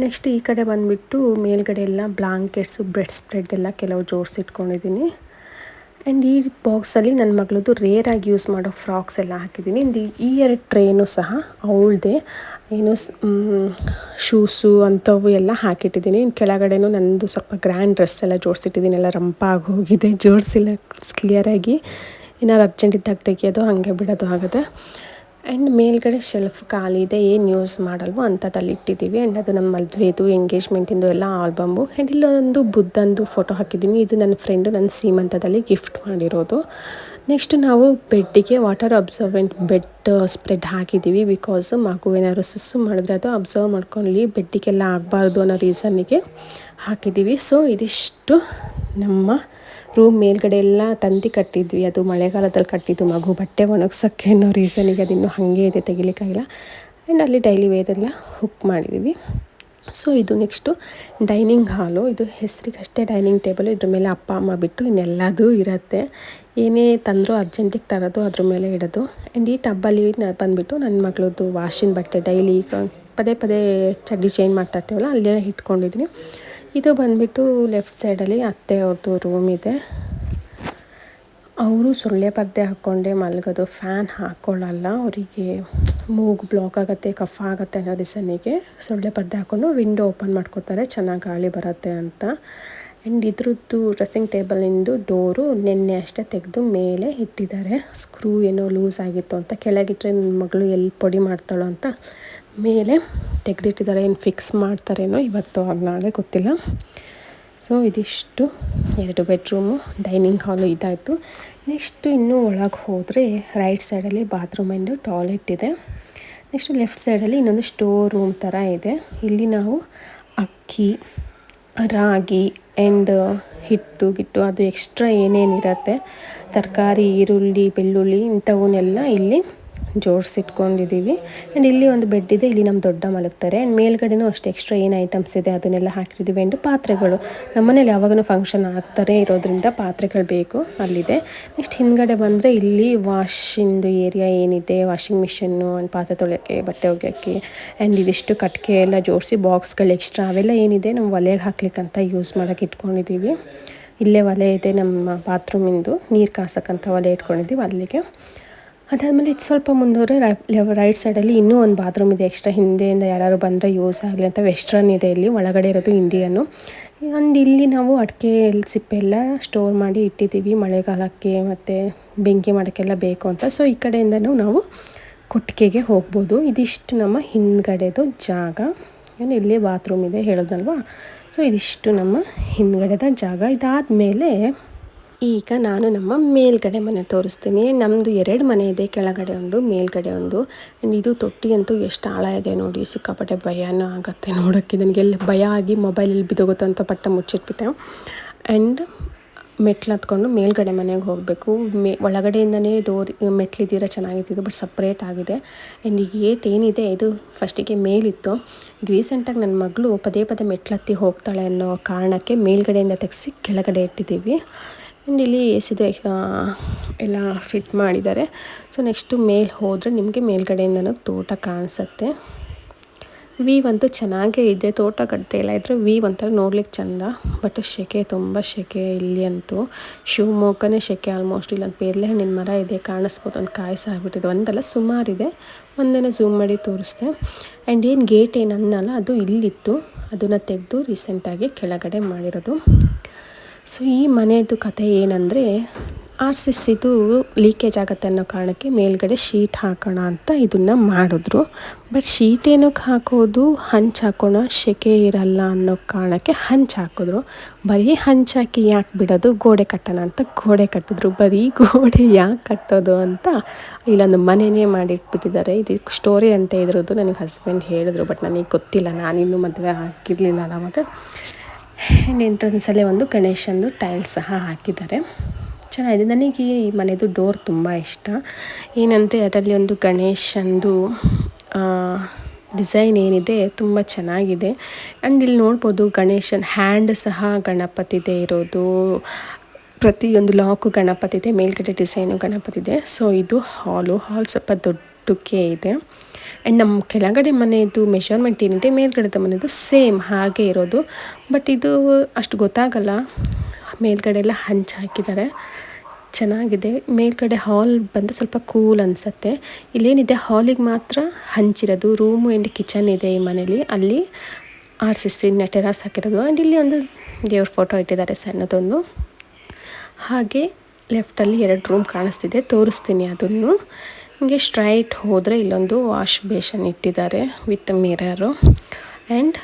ನೆಕ್ಸ್ಟ್ ಈ ಕಡೆ ಬಂದುಬಿಟ್ಟು ಮೇಲ್ಗಡೆ ಎಲ್ಲ ಬ್ಲಾಂಕೆಟ್ಸು ಬ್ರೆಡ್ ಸ್ಪ್ರೆಡ್ ಎಲ್ಲ ಕೆಲವು ಜೋಡಿಸಿಟ್ಕೊಂಡಿದ್ದೀನಿ ಆ್ಯಂಡ್ ಈ ಬಾಕ್ಸಲ್ಲಿ ನನ್ನ ಮಗಳದ್ದು ರೇರಾಗಿ ಯೂಸ್ ಮಾಡೋ ಫ್ರಾಕ್ಸ್ ಎಲ್ಲ ಹಾಕಿದ್ದೀನಿ. ಇಂದು ಈ ಎರಡು ಟ್ರೇನು ಸಹ ಅವಳದೇ. ಏನು ಶೂಸು ಅಂಥವು ಎಲ್ಲ ಹಾಕಿಟ್ಟಿದ್ದೀನಿ. ಇನ್ನು ಕೆಳಗಡೆನೂ ನಂದು ಸ್ವಲ್ಪ ಗ್ರ್ಯಾಂಡ್ ಡ್ರೆಸ್ ಎಲ್ಲ ಜೋಡಿಸಿಟ್ಟಿದ್ದೀನಿ ಎಲ್ಲ ರಂಪ ಆಗೋಗಿದೆ ಜೋಡಿಸಿಲ್ಲ ಕ್ಲಿಯರಾಗಿ ಏನಾರು ಅರ್ಜೆಂಟ್ ಇದ್ದಾಗ ತೆಗಿಯೋದು, ಹಾಗೆ ಬಿಡೋದು ಆಗುತ್ತೆ ಆ್ಯಂಡ್ ಮೇಲ್ಗಡೆ ಶೆಲ್ಫ್ ಖಾಲಿ ಇದೆ, ಏನು ಯೂಸ್ ಮಾಡಲ್ವೋ ಅಂಥದ್ದಲ್ಲಿ ಇಟ್ಟಿದ್ದೀವಿ. ಆ್ಯಂಡ್ ಅದು ನಮ್ಮ ಮದುವೆದು ಎಂಗೇಜ್ಮೆಂಟಿಂದು ಎಲ್ಲ ಆಲ್ಬಮ್ಮು ಆ್ಯಂಡ್ ಇಲ್ಲೊಂದು ಬುದ್ಧಂದು ಫೋಟೋ ಹಾಕಿದ್ದೀನಿ. ಇದು ನನ್ನ ಫ್ರೆಂಡು ನನ್ನ ಸೀಮಂತದಲ್ಲಿ ಗಿಫ್ಟ್ ಮಾಡಿರೋದು. ನೆಕ್ಸ್ಟ್ ನಾವು ಬೆಡ್ಡಿಗೆ ವಾಟರ್ ಅಬ್ಸರ್ವೆಂಟ್ ಬೆಡ್ ಸ್ಪ್ರೆಡ್ ಹಾಕಿದ್ದೀವಿ. ಬಿಕಾಸ್ ಮಗು ಏನಾದ್ರು ಸುಸ್ಸು ಮಾಡಿದ್ರೆ ಅದು ಅಬ್ಸರ್ವ್ ಮಾಡ್ಕೊಳ್ಳಿ ಬೆಡ್ಡಿಗೆಲ್ಲ ಆಗಬಾರ್ದು ಅನ್ನೋ ರೀಸನ್ನಿಗೆ ಹಾಕಿದ್ದೀವಿ. ಸೊ ಇದಿಷ್ಟು ನಮ್ಮ ರೂಮ್ ಮೇಲ್ಗಡೆ ಎಲ್ಲ ತಂತಿ ಕಟ್ಟಿದ್ವಿ. ಅದು ಮಳೆಗಾಲದಲ್ಲಿ ಕಟ್ಟಿದ್ದು ಮಗು. ಬಟ್ಟೆ ಒಣಗ್ಸೋಕ್ಕೆ ಅನ್ನೋ ರೀಸನಿಗೆ ಅದು ಇನ್ನೂ ಹಾಗೆ ಇದೆ ತೆಗಿಲಿಕ್ಕಾಗಿಲ್ಲ ಆ್ಯಂಡ್ ಅಲ್ಲಿ ಡೈಲಿ ವೇರೆಲ್ಲ ಹುಕ್ ಮಾಡಿದ್ದೀವಿ ಸೊ ಇದು ನೆಕ್ಸ್ಟು ಡೈನಿಂಗ್ ಹಾಲು ಇದು ಹೆಸರಿಗಷ್ಟೇ ಡೈನಿಂಗ್ ಟೇಬಲ್ ಇದ್ರ ಮೇಲೆ ಅಪ್ಪ, ಅಮ್ಮ ಬಿಟ್ಟು ಇನ್ನೆಲ್ಲದೂ ಇರುತ್ತೆ. ಏನೇ ತಂದರೂ ಅರ್ಜೆಂಟಿಗೆ ತರೋದು ಅದ್ರ ಮೇಲೆ ಇಡೋದು. ಆ್ಯಂಡ್ ಈ ಟಬ್ಬಲ್ಲಿ ಬಂದುಬಿಟ್ಟು ನನ್ನ ಮಗಳದ್ದು ವಾಷಿನ ಬಟ್ಟೆ ಡೈಲಿ ಪದೇ ಪದೇ ಚಡ್ಡಿ ಚೇಂಜ್ ಮಾಡ್ತಾ ಇರ್ತೀವಲ್ಲ, ಅಲ್ಲೇ ಇಟ್ಕೊಂಡಿದ್ದೀನಿ ಇದು ಬಂದುಬಿಟ್ಟು ಲೆಫ್ಟ್ ಸೈಡಲ್ಲಿ ಅತ್ತೆ ಅವ್ರದ್ದು ರೂಮ್ ಇದೆ. ಅವರು ಸೊಳ್ಳೆ ಪರ್ದೆ ಹಾಕ್ಕೊಂಡೆ, ಮಲಗೋದು. ಫ್ಯಾನ್ ಹಾಕ್ಕೊಳ್ಳಲ್ಲ ಅವರಿಗೆ ಮೂಗು ಬ್ಲಾಕ್ ಆಗುತ್ತೆ, ಕಫ ಆಗುತ್ತೆ ಅನ್ನೋ ರೀಸನಿಗೆ ಸೊಳ್ಳೆ ಪರ್ದೆ ಹಾಕ್ಕೊಂಡು ವಿಂಡೋ ಓಪನ್ ಮಾಡ್ಕೋತಾರೆ. ಚೆನ್ನಾಗಿ ಗಾಳಿ ಬರುತ್ತೆ ಅಂತ. ಆ್ಯಂಡ್ ಇದ್ರದ್ದು ಡ್ರೆಸ್ಸಿಂಗ್ ಟೇಬಲಿಂದು ಡೋರು ನಿನ್ನೆ ಅಷ್ಟೇ ತೆಗೆದು ಮೇಲೆ ಇಟ್ಟಿದ್ದಾರೆ. ಸ್ಕ್ರೂ ಏನೋ ಲೂಸ್ ಆಗಿತ್ತು ಅಂತ. ಕೆಳಗಿಟ್ಟರೆ ನನ್ನ ಮಗಳು ಎಲ್ಲಿ ಪೊಡಿ ಮಾಡ್ತಾಳೋ ಅಂತ ಮೇಲೆ ತೆಗೆದಿಟ್ಟಿದ್ದಾರೆ, ಏನು ಫಿಕ್ಸ್ ಮಾಡ್ತಾರೇನೋ ಇವತ್ತು ನಾಳೆ ಗೊತ್ತಿಲ್ಲ. ಸೊ ಇದಿಷ್ಟು ಎರಡು ಬೆಡ್ರೂಮು ಡೈನಿಂಗ್ ಹಾಲು ಇದಾಯಿತು. ನೆಕ್ಸ್ಟ್ ಇನ್ನೂ ಒಳಗೆ ಹೋದರೆ ರೈಟ್ ಸೈಡಲ್ಲಿ ಬಾತ್ರೂಮ್ ಆ್ಯಂಡ್ ಟಾಯ್ಲೆಟ್ ಇದೆ. ನೆಕ್ಸ್ಟ್ ಲೆಫ್ಟ್ ಸೈಡಲ್ಲಿ ಇನ್ನೊಂದು ಸ್ಟೋರ್ ರೂಮ್ ಥರ ಇದೆ. ಇಲ್ಲಿ ನಾವು ಅಕ್ಕಿ, ರಾಗಿ ಆ್ಯಂಡ್ ಹಿಟ್ಟು, ಗಿಟ್ಟು ಅದು ಎಕ್ಸ್ಟ್ರಾ ಏನೇನಿರುತ್ತೆ, ತರಕಾರಿ, ಈರುಳ್ಳಿ, ಬೆಳ್ಳುಳ್ಳಿ ಇಂಥವನ್ನೆಲ್ಲ ಇಲ್ಲಿ ಜೋಡಿಸಿಟ್ಕೊಂಡಿದ್ದೀವಿ ಆ್ಯಂಡ್ ಇಲ್ಲಿ ಒಂದು ಬೆಡ್ ಇದೆ, ಇಲ್ಲಿ ನಮ್ಮ ದೊಡ್ಡ ಮಲಗ್ತಾರೆ. ಆ್ಯಂಡ್ ಮೇಲ್ಗಡೆನೂ ಅಷ್ಟು ಎಕ್ಸ್ಟ್ರಾ ಏನು ಐಟಮ್ಸ್ ಇದೆ, ಅದನ್ನೆಲ್ಲ ಹಾಕಿದ್ದೀವಿ ಆ್ಯಂಡ್ ಪಾತ್ರೆಗಳು. ನಮ್ಮನೇಲಿ ಯಾವಾಗಲೂ ಫಂಕ್ಷನ್ ಆಗ್ತಾರೆ ಇರೋದ್ರಿಂದ ಪಾತ್ರೆಗಳು ಬೇಕು, ಅಲ್ಲಿದೆ. ನೆಕ್ಸ್ಟ್ ಹಿಂದ್ಗಡೆ ಬಂದರೆ ಇಲ್ಲಿ ವಾಶಿಂದು ಏರಿಯಾ ಏನಿದೆ ವಾಷಿಂಗ್ ಮಿಷನ್ನು ಆ್ಯಂಡ್ ಪಾತ್ರೆ ತೊಳೆಯೋಕ್ಕೆ, ಬಟ್ಟೆ ಒಗೆಯೋಕ್ಕೆ ಆ್ಯಂಡ್ ಇದಿಷ್ಟು ಕಟ್ಕೆ ಎಲ್ಲ ಜೋಡಿಸಿ ಬಾಕ್ಸ್ಗಳು ಎಕ್ಸ್ಟ್ರಾ ಅವೆಲ್ಲ ಏನಿದೆ, ನಾವು ಒಲೆಗೆ ಹಾಕ್ಲಿಕ್ಕಂತ ಯೂಸ್ ಮಾಡೋಕ್ಕೆ ಇಟ್ಕೊಂಡಿದ್ದೀವಿ. ಇಲ್ಲೇ ಒಲೆ ಇದೆ ನಮ್ಮ ಬಾತ್ರೂಮಿಂದು ನೀರು ಕಾಸಕ್ಕಂತ ಒಲೆ ಇಟ್ಕೊಂಡಿದ್ದೀವಿ ಅಲ್ಲಿಗೆ. ಅದಾದಮೇಲೆ ಇದು ಸ್ವಲ್ಪ ಮುಂದೋದ್ರೆ ರೈಟ್ ಸೈಡಲ್ಲಿ ಇನ್ನೂ ಒಂದು ಬಾತ್ರೂಮ್ ಇದೆ ಎಕ್ಸ್ಟ್ರಾ ಹಿಂದೆಯಿಂದ ಯಾರು ಬಂದರೆ ಯೂಸ್ ಆಗಲಿ ಅಂತ ವೆಸ್ಟ್ರನ್ ಇದೆ ಇಲ್ಲಿ, ಒಳಗಡೆ ಇರೋದು ಇಂಡಿಯನ್ನು ಅಂಡ್ ಇಲ್ಲಿ ನಾವು ಅಡಿಕೆ ಸಿಪ್ಪೆಲ್ಲ ಸ್ಟೋರ್ ಮಾಡಿ ಇಟ್ಟಿದ್ದೀವಿ, ಮಳೆಗಾಲಕ್ಕೆ ಮತ್ತು ಬೆಂಕಿ ಮಾಡೋಕ್ಕೆಲ್ಲ ಬೇಕು ಅಂತ. ಸೊ, ಈ ಕಡೆಯಿಂದನೂ ನಾವು ಕೊಟ್ಟಿಗೆಗೆ ಹೋಗ್ಬೋದು. ಇದಿಷ್ಟು ನಮ್ಮ ಹಿಂದ್ಗಡೆದು ಜಾಗ. ಏನು ಇಲ್ಲಿ ಬಾತ್ರೂಮ್ ಇದೆ ಹೇಳೋದಲ್ವಾ? ಸೊ, ಇದಿಷ್ಟು ನಮ್ಮ ಹಿಂದ್ಗಡೆದ ಜಾಗ. ಇದಾದಮೇಲೆ ಈಗ ನಾನು ನಮ್ಮ ಮೇಲ್ಗಡೆ ಮನೆ ತೋರಿಸ್ತೀನಿ. ನಮ್ಮದು ಎರಡು ಮನೆ ಇದೆ. ಕೆಳಗಡೆ ಒಂದು, ಮೇಲ್ಗಡೆ ಒಂದು. ಆ್ಯಂಡ್ ಇದು ತೊಟ್ಟಿ ಅಂತೂ ಎಷ್ಟು ಆಳ ಇದೆ ನೋಡಿ. ಸಿಕ್ಕಾಪಟ್ಟೆ ಭಯನೂ ಆಗುತ್ತೆ ನೋಡೋಕ್ಕೆ ನನಗೆಲ್ಲ ಭಯ ಆಗಿ ಮೊಬೈಲಲ್ಲಿ ಬಿದ್ದೋಗುತ್ತೆ ಅಂತ ಪಟ್ಟ ಮುಚ್ಚಿಟ್ಬಿಟ್ಟೆ. ಆ್ಯಂಡ್ ಮೆಟ್ಲು ಹತ್ಕೊಂಡು ಮೇಲ್ಗಡೆ ಮನೆಗೆ ಹೋಗಬೇಕು. ಮೇ, ಒಳಗಡೆಯಿಂದನೇ ಡೋರ್ ಮೆಟ್ಲಿದ್ದೀರ ಚೆನ್ನಾಗಿತ್ತು ಬಟ್ ಸಪ್ರೇಟ್ ಆಗಿದೆ. ಆ್ಯಂಡ್ ಈಗ ಏಟ್ ಏನಿದೆ, ಇದು ಫಸ್ಟಿಗೆ ಮೇಲಿತ್ತು. ರೀಸೆಂಟಾಗಿ ನನ್ನ ಮಗಳು ಪದೇ ಪದೇ ಮೆಟ್ಲತ್ತಿ ಹೋಗ್ತಾಳೆ ಅನ್ನೋ ಕಾರಣಕ್ಕೆ ಮೇಲ್ಗಡೆಯಿಂದ ತೆಗೆಸಿ ಕೆಳಗಡೆ ಇಟ್ಟಿದ್ದೀವಿ. ಆ್ಯಂಡ್ ಇಲ್ಲಿ ಎಸಿದೆ ಎಲ್ಲ ಫಿಟ್ ಮಾಡಿದ್ದಾರೆ. ಸೊ ನೆಕ್ಸ್ಟು ಮೇಲೆ ಹೋದರೆ ನಿಮಗೆ ಮೇಲ್ಗಡೆಯಿಂದನೂ ತೋಟ ಕಾಣಿಸುತ್ತೆ. ವಿ ಅಂತೂ ಚೆನ್ನಾಗೇ ಇದೆ, ತೋಟ ಗಡ್ಡೆ ಎಲ್ಲ ಇದ್ದರೆ ವಿ ಒಂಥರ ನೋಡ್ಲಿಕ್ಕೆ ಚಂದ ಬಟ್ ಸೆಕೆ, ತುಂಬ ಸೆಕೆ ಇಲ್ಲಿ ಅಂತೂ. ಶಿವಮೊಗ್ಗನೇ ಸೆಕೆ ಆಲ್ಮೋಸ್ಟ್ ಇಲ್ಲೊಂದು ಪೇರ್ಲೆ ಹಣ್ಣಿನ ಮರ ಇದೆ, ಕಾಣಿಸ್ಬೋದು, ಒಂದು ಕಾಯಿಸ ಆಗ್ಬಿಟ್ಟಿದೆ ಒಂದಲ್ಲ ಸುಮಾರಿದೆ ಒಂದನ್ನು ಝೂಮ್ ಮಾಡಿ ತೋರಿಸ್ದೆ. ಆ್ಯಂಡ್ ಏನು ಗೇಟ್ ಏನು ಅನ್ನಲ್ಲ ಅದು ಇಲ್ಲಿತ್ತು. ಅದನ್ನು ತೆಗೆದು ರೀಸೆಂಟಾಗಿ ಕೆಳಗಡೆ ಮಾಡಿರೋದು. ಸೊ ಈ ಮನೆಯದು ಕತೆ ಏನಂದರೆ, ಆರ್ ಸಿ ಸಿದು ಲೀಕೇಜ್ ಆಗುತ್ತೆ ಅನ್ನೋ ಕಾರಣಕ್ಕೆ ಮೇಲ್ಗಡೆ ಶೀಟ್ ಹಾಕೋಣ ಅಂತ ಇದನ್ನು ಮಾಡಿದ್ರು. ಬಟ್ ಶೀಟ್ ಏನಕ್ಕೆ ಹಾಕೋದು? ಹಂಚು ಹಾಕೋಣ, ಶೆಕೆ ಇರಲ್ಲ ಅನ್ನೋ ಕಾರಣಕ್ಕೆ ಹಂಚು ಹಾಕಿದ್ರು. ಬರೀ ಹಂಚು ಹಾಕಿ ಯಾಕೆ ಬಿಡೋದು? ಗೋಡೆ ಕಟ್ಟೋಣ ಅಂತ ಗೋಡೆ ಕಟ್ಟಿದ್ರು. ಬರೀ ಗೋಡೆ ಯಾಕೆ ಕಟ್ಟೋದು ಅಂತ ಇಲ್ಲೊಂದು ಮನೆಯೇ ಮಾಡಿಟ್ಬಿಟ್ಟಿದ್ದಾರೆ. ಇದು ಸ್ಟೋರಿ ಅಂತ ಇದ್ರದ್ದು ನನಗೆ ಹಸ್ಬೆಂಡ್ ಹೇಳಿದ್ರು ಬಟ್ ನನಗೆ ಗೊತ್ತಿಲ್ಲ. ನಾನಿನ್ನೂ ಮದುವೆ ಹಾಕಿರಲಿಲ್ಲ ಅವಾಗ. ಆ್ಯಂಡ್ ಎಂಟ್ರೆನ್ಸಲ್ಲೇ ಒಂದು ಗಣೇಶಂದು ಟೈಲ್ಸ್ ಸಹ ಹಾಕಿದ್ದಾರೆ. ಚೆನ್ನಾಗಿದೆ. ನನಗೆ ಈ ಮನೆಯದು ಡೋರ್ ತುಂಬ ಇಷ್ಟ. ಏನಂತೆ ಅದರಲ್ಲಿ ಒಂದು ಗಣೇಶಂದು ಡಿಸೈನ್ ಏನಿದೆ ತುಂಬ ಚೆನ್ನಾಗಿದೆ. ಆ್ಯಂಡ್ ಇಲ್ಲಿ ನೋಡ್ಬೋದು ಗಣೇಶನ ಹ್ಯಾಂಡ್ ಸಹ ಗಣಪತಿದೆ ಇರೋದು. ಪ್ರತಿಯೊಂದು ಲಾಕು ಗಣಪತಿದೆ, ಮೇಲ್ಗಡೆ ಡಿಸೈನು ಗಣಪತಿದೆ. ಸೊ ಇದು ಹಾಲು, ಹಾಲ್ ಸ್ವಲ್ಪ ದೊಡ್ಡಕ್ಕೆ ಇದೆ. ಆ್ಯಂಡ್ ನಮ್ಮ ಕೆಳಗಡೆ ಮನೆಯದು ಮೆಷರ್ಮೆಂಟ್ ಏನಿದೆ ಮೇಲ್ಗಡೆದ ಮನೆಯದು ಸೇಮ್ ಹಾಗೆ ಇರೋದು. ಬಟ್ ಇದು ಅಷ್ಟು ಗೊತ್ತಾಗಲ್ಲ. ಮೇಲ್ಗಡೆ ಎಲ್ಲ ಹಂಚು ಹಾಕಿದ್ದಾರೆ. ಚೆನ್ನಾಗಿದೆ. ಮೇಲ್ಗಡೆ ಹಾಲ್ ಬಂದು ಸ್ವಲ್ಪ ಕೂಲ್ ಅನಿಸುತ್ತೆ. ಇಲ್ಲೇನಿದೆ ಹಾಲಿಗೆ ಮಾತ್ರ ಹಂಚಿರೋದು. ರೂಮು ಆ್ಯಂಡ್ ಕಿಚನ್ ಇದೆ ಈ ಮನೇಲಿ. ಅಲ್ಲಿ ಆರ್ ಸಿ ಸಿ ನೆಟೆರಾಸ್ ಹಾಕಿರೋದು. ಆ್ಯಂಡ್ ಇಲ್ಲಿ ಒಂದು ದೇವ್ರ ಫೋಟೋ ಇಟ್ಟಿದ್ದಾರೆ ಸಣ್ಣದೊಂದು. ಹಾಗೆ ಲೆಫ್ಟಲ್ಲಿ ಎರಡು ರೂಮ್ ಕಾಣಿಸ್ತಿದೆ. ತೋರಿಸ್ತೀನಿ ಅದನ್ನು. ಹಿಂಗೆ ಸ್ಟ್ರೈಟ್ ಹೋದರೆ ಇಲ್ಲೊಂದು ವಾಶ್ ಬೇಷನ್ ಇಟ್ಟಿದ್ದಾರೆ ವಿತ್ ಮಿರರು. ಆ್ಯಂಡ್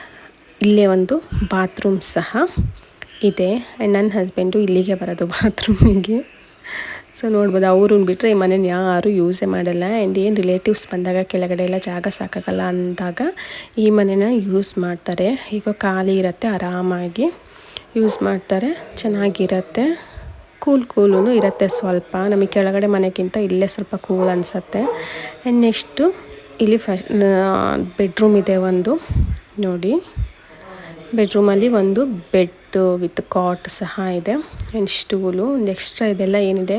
ಇಲ್ಲೇ ಒಂದು ಬಾತ್ರೂಮ್ ಸಹ ಇದೆ. ಆ್ಯಂಡ್ ನನ್ನ ಹಸ್ಬೆಂಡು ಇಲ್ಲಿಗೆ ಬರೋದು ಬಾತ್ರೂಮಿಗೆ ಸೊ ನೋಡ್ಬೋದು ಅವ್ರನ್ನ ಬಿಟ್ಟರೆ ಈ ಮನೇನ ಯಾರೂ ಯೂಸೇ ಮಾಡಲ್ಲ. ಆ್ಯಂಡ್ ಏನು ರಿಲೇಟಿವ್ಸ್ ಬಂದಾಗ ಕೆಳಗಡೆ ಎಲ್ಲ ಜಾಗ ಸಾಕಾಗಲ್ಲ ಅಂದಾಗ ಈ ಮನೇನ ಯೂಸ್ ಮಾಡ್ತಾರೆ. ಈಗ ಖಾಲಿ ಇರುತ್ತೆ, ಆರಾಮಾಗಿ ಯೂಸ್ ಮಾಡ್ತಾರೆ, ಚೆನ್ನಾಗಿರತ್ತೆ. ಕೂಲ್ ಕೂಲೂ ಇರುತ್ತೆ ಸ್ವಲ್ಪ. ನಮಗೆ ಕೆಳಗಡೆ ಮನೆಗಿಂತ ಇಲ್ಲೇ ಸ್ವಲ್ಪ ಕೂಲ್ ಅನಿಸುತ್ತೆ. ಆ್ಯಂಡ್ ನೆಕ್ಸ್ಟು ಇಲ್ಲಿ ಫಸ್ಟ್ ಬೆಡ್ರೂಮ್ ಇದೆ ಒಂದು. ನೋಡಿ. ಬೆಡ್ರೂಮಲ್ಲಿ ಒಂದು ಬೆಡ್ ವಿತ್ ಕಾಟ್ ಸಹ ಇದೆ. ಆ್ಯಂಡ್ ಸ್ಟೂಲು ಒಂದು ಎಕ್ಸ್ಟ್ರಾ ಇದೆಲ್ಲ ಏನಿದೆ?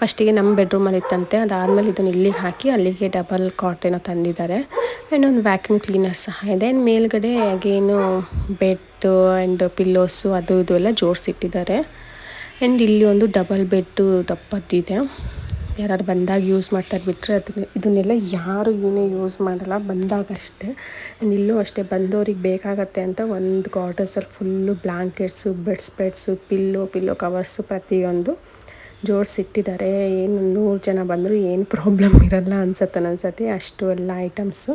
ಫಸ್ಟಿಗೆ ನಮ್ಮ ಬೆಡ್ರೂಮಲ್ಲಿ ಇತ್ತಂತೆ. ಅದಾದಮೇಲೆ ಇದನ್ನು ಇಲ್ಲಿಗೆ ಹಾಕಿ ಅಲ್ಲಿಗೆ ಡಬಲ್ ಕಾಟ್ ತಂದಿದ್ದಾರೆ. ಆ್ಯಂಡ್ ಒಂದು ವ್ಯಾಕ್ಯೂಮ್ ಕ್ಲೀನರ್ ಸಹ ಇದೆ. ಆ್ಯಂಡ್ ಮೇಲ್ಗಡೆ ಅಗೇನು ಬೆಡ್ಡು ಆ್ಯಂಡ್ ಪಿಲ್ಲೋಸು ಅದು ಇದು ಎಲ್ಲ ಜೋಡಿಸಿಟ್ಟಿದ್ದಾರೆ. ಆ್ಯಂಡ್ ಇಲ್ಲಿ ಒಂದು ಡಬಲ್ ಬೆಡ್ಡು ದಪ್ಪದ್ದಿದೆ ಯಾರು ಬಂದಾಗ ಯೂಸ್ ಮಾಡ್ತಾರೆ ಬಿಟ್ಟರೆ ಅದನ್ನ ಇದನ್ನೆಲ್ಲ ಯಾರು ಏನೇ ಯೂಸ್ ಮಾಡಲ್ಲ, ಬಂದಾಗಷ್ಟೇ. ಆ್ಯಂಡ್ ಇಲ್ಲೂ ಅಷ್ಟೇ ಬಂದವ್ರಿಗೆ ಬೇಕಾಗತ್ತೆ ಅಂತ ಒಂದು ಕ್ವಾರ್ಟರ್ಸಲ್ಲಿ full blankets bed spreads pillow pillow covers ಪ್ರತಿಯೊಂದು. ಜೋಡಿಸಿಟ್ಟಿದ್ದಾರೆ. ಏನು ನೂರು ಜನ ಬಂದರೂ ಏನು ಪ್ರಾಬ್ಲಮ್ ಇರಲ್ಲ ಅನ್ಸತ್ತೆ ಅನ್ಸತ್ತೆ. ಅಷ್ಟು ಎಲ್ಲ ಐಟಮ್ಸು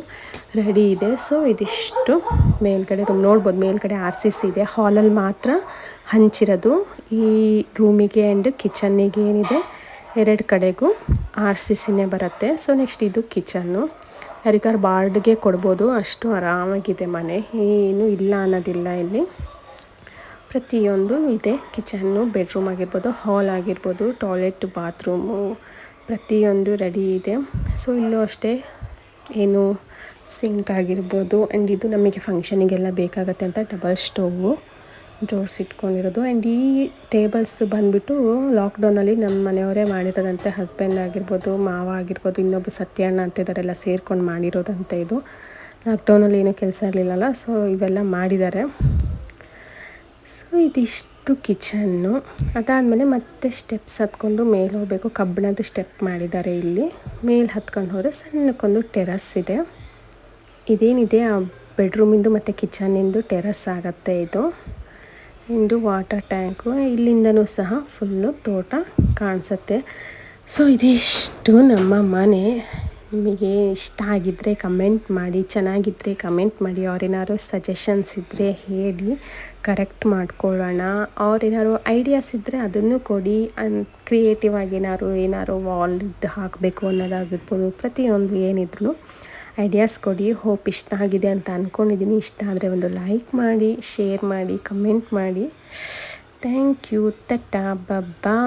ರೆಡಿ ಇದೆ. ಸೊ ಇದಿಷ್ಟು. ಮೇಲ್ಗಡೆ ರೂಮ್ ನೋಡ್ಬೋದು. ಮೇಲ್ಗಡೆ ಆರ್ ಸಿ ಸಿ ಇದೆ. ಹಾಲಲ್ಲಿ ಮಾತ್ರ ಹಂಚಿರೋದು. ಈ ರೂಮಿಗೆ ಆ್ಯಂಡ್ ಕಿಚನ್ನಿಗೆ ಏನಿದೆ? ಎರಡು ಕಡೆಗೂ ಆರ್ ಸಿ ಸಿನೇ ಬರುತ್ತೆ. ಸೊ ನೆಕ್ಸ್ಟ್ ಇದು ಕಿಚನ್ನು ಯಾರಿಗಾರು ಬಾರ್ಡ್ಗೆ ಕೊಡ್ಬೋದು. ಅಷ್ಟು ಆರಾಮಾಗಿದೆ ಮನೆ. ಏನೂ ಇಲ್ಲ ಅನ್ನೋದಿಲ್ಲ ಇಲ್ಲಿ. ಪ್ರತಿಯೊಂದು ಇದೆ. ಕಿಚನ್ನು, ಬೆಡ್ರೂಮ್ ಆಗಿರ್ಬೋದು, ಹಾಲ್ ಆಗಿರ್ಬೋದು, ಟಾಯ್ಲೆಟ್, ಬಾತ್ರೂಮು ಪ್ರತಿಯೊಂದು ರೆಡಿ ಇದೆ. ಸೊ, ಇಲ್ಲೂ ಅಷ್ಟೇ ಏನು ಸಿಂಕ್ ಆಗಿರ್ಬೋದು ಆ್ಯಂಡ್ ಇದು ನಮಗೆ ಫಂಕ್ಷನಿಗೆಲ್ಲ ಬೇಕಾಗತ್ತೆ ಅಂತ ಡಬಲ್ ಸ್ಟೋವು ಜೋಡಿಸಿಟ್ಕೊಂಡಿರೋದು. ಆ್ಯಂಡ್ ಈ ಟೇಬಲ್ಸ್ ಬಂದುಬಿಟ್ಟು ಲಾಕ್ಡೌನಲ್ಲಿ ನಮ್ಮ ಮನೆಯವರೇ ಮಾಡಿರೋದಂತೆ, ಹಸ್ಬೆಂಡ್ ಆಗಿರ್ಬೋದು, ಮಾವ ಆಗಿರ್ಬೋದು, ಇನ್ನೊಬ್ಬ ಸತ್ಯಣ್ಣ ಅಂತ ಇದಾರೆಲ್ಲ ಸೇರ್ಕೊಂಡು ಮಾಡಿರೋದಂತೆ ಇದು. ಲಾಕ್ಡೌನಲ್ಲಿ ಏನೂ ಕೆಲಸ ಇರಲಿಲ್ಲಲ್ಲ, ಸೊ ಇವೆಲ್ಲ ಮಾಡಿದ್ದಾರೆ. ಸೊ ಇದಿಷ್ಟು ಕಿಚನ್ನು. ಅದಾದಮೇಲೆ ಮತ್ತೆ ಸ್ಟೆಪ್ಸ್ ಹತ್ಕೊಂಡು ಮೇಲೆ ಹೋಗಬೇಕು. ಕಬ್ಬಿಣದ ಸ್ಟೆಪ್ ಮಾಡಿದ್ದಾರೆ ಇಲ್ಲಿ. ಮೇಲೆ ಹತ್ಕೊಂಡು ಹೋದರೆ ಸಣ್ಣಕ್ಕೊಂದು ಟೆರಸ್ ಇದೆ. ಇದೇನಿದೆ? ಆ ಬೆಡ್ರೂಮಿಂದು ಮತ್ತು ಕಿಚನಿಂದು ಟೆರಸ್ ಆಗುತ್ತೆ ಇದು. ಇಂದು ವಾಟರ್ ಟ್ಯಾಂಕು. ಇಲ್ಲಿಂದನೂ ಸಹ ಫುಲ್ಲು ತೋಟ ಕಾಣಿಸುತ್ತೆ. ಸೊ ಇದಿಷ್ಟು ನಮ್ಮ ಮನೆ. ನಿಮಗೆ ಇಷ್ಟ ಆಗಿದ್ದರೆ ಕಮೆಂಟ್ ಮಾಡಿ. ಚೆನ್ನಾಗಿದ್ದರೆ ಕಮೆಂಟ್ ಮಾಡಿ. ಅವ್ರೇನಾದ್ರು ಸಜೆಷನ್ಸ್ ಇದ್ದರೆ ಹೇಳಿ. ಕರೆಕ್ಟ್ ಮಾಡ್ಕೊಳ್ಳೋಣ. ಅವ್ರೇನಾದ್ರು ಐಡಿಯಾಸ್ ಇದ್ದರೆ ಅದನ್ನು ಕೊಡಿ. ಅನ್ ಕ್ರಿಯೇಟಿವ್ ಆಗಿ ಏನಾದ್ರು ಏನಾದ್ರು ವಾಲ್ದು ಹಾಕಬೇಕು ಅನ್ನೋದಾಗಿರ್ಬೋದು. ಪ್ರತಿಯೊಂದು ಏನಿದ್ರು ಐಡಿಯಾಸ್ ಕೊಡಿ. ಹೋಪ್ ಇಷ್ಟ ಆಗಿದೆ ಅಂತ ಅಂದ್ಕೊಂಡಿದ್ದೀನಿ ಇಷ್ಟ ಆದರೆ ಒಂದು ಲೈಕ್ ಮಾಡಿ ಶೇರ್ ಮಾಡಿ ಕಮೆಂಟ್ ಮಾಡಿ. Thank you ತಟ್ಟ ಬಬ್ಬಾ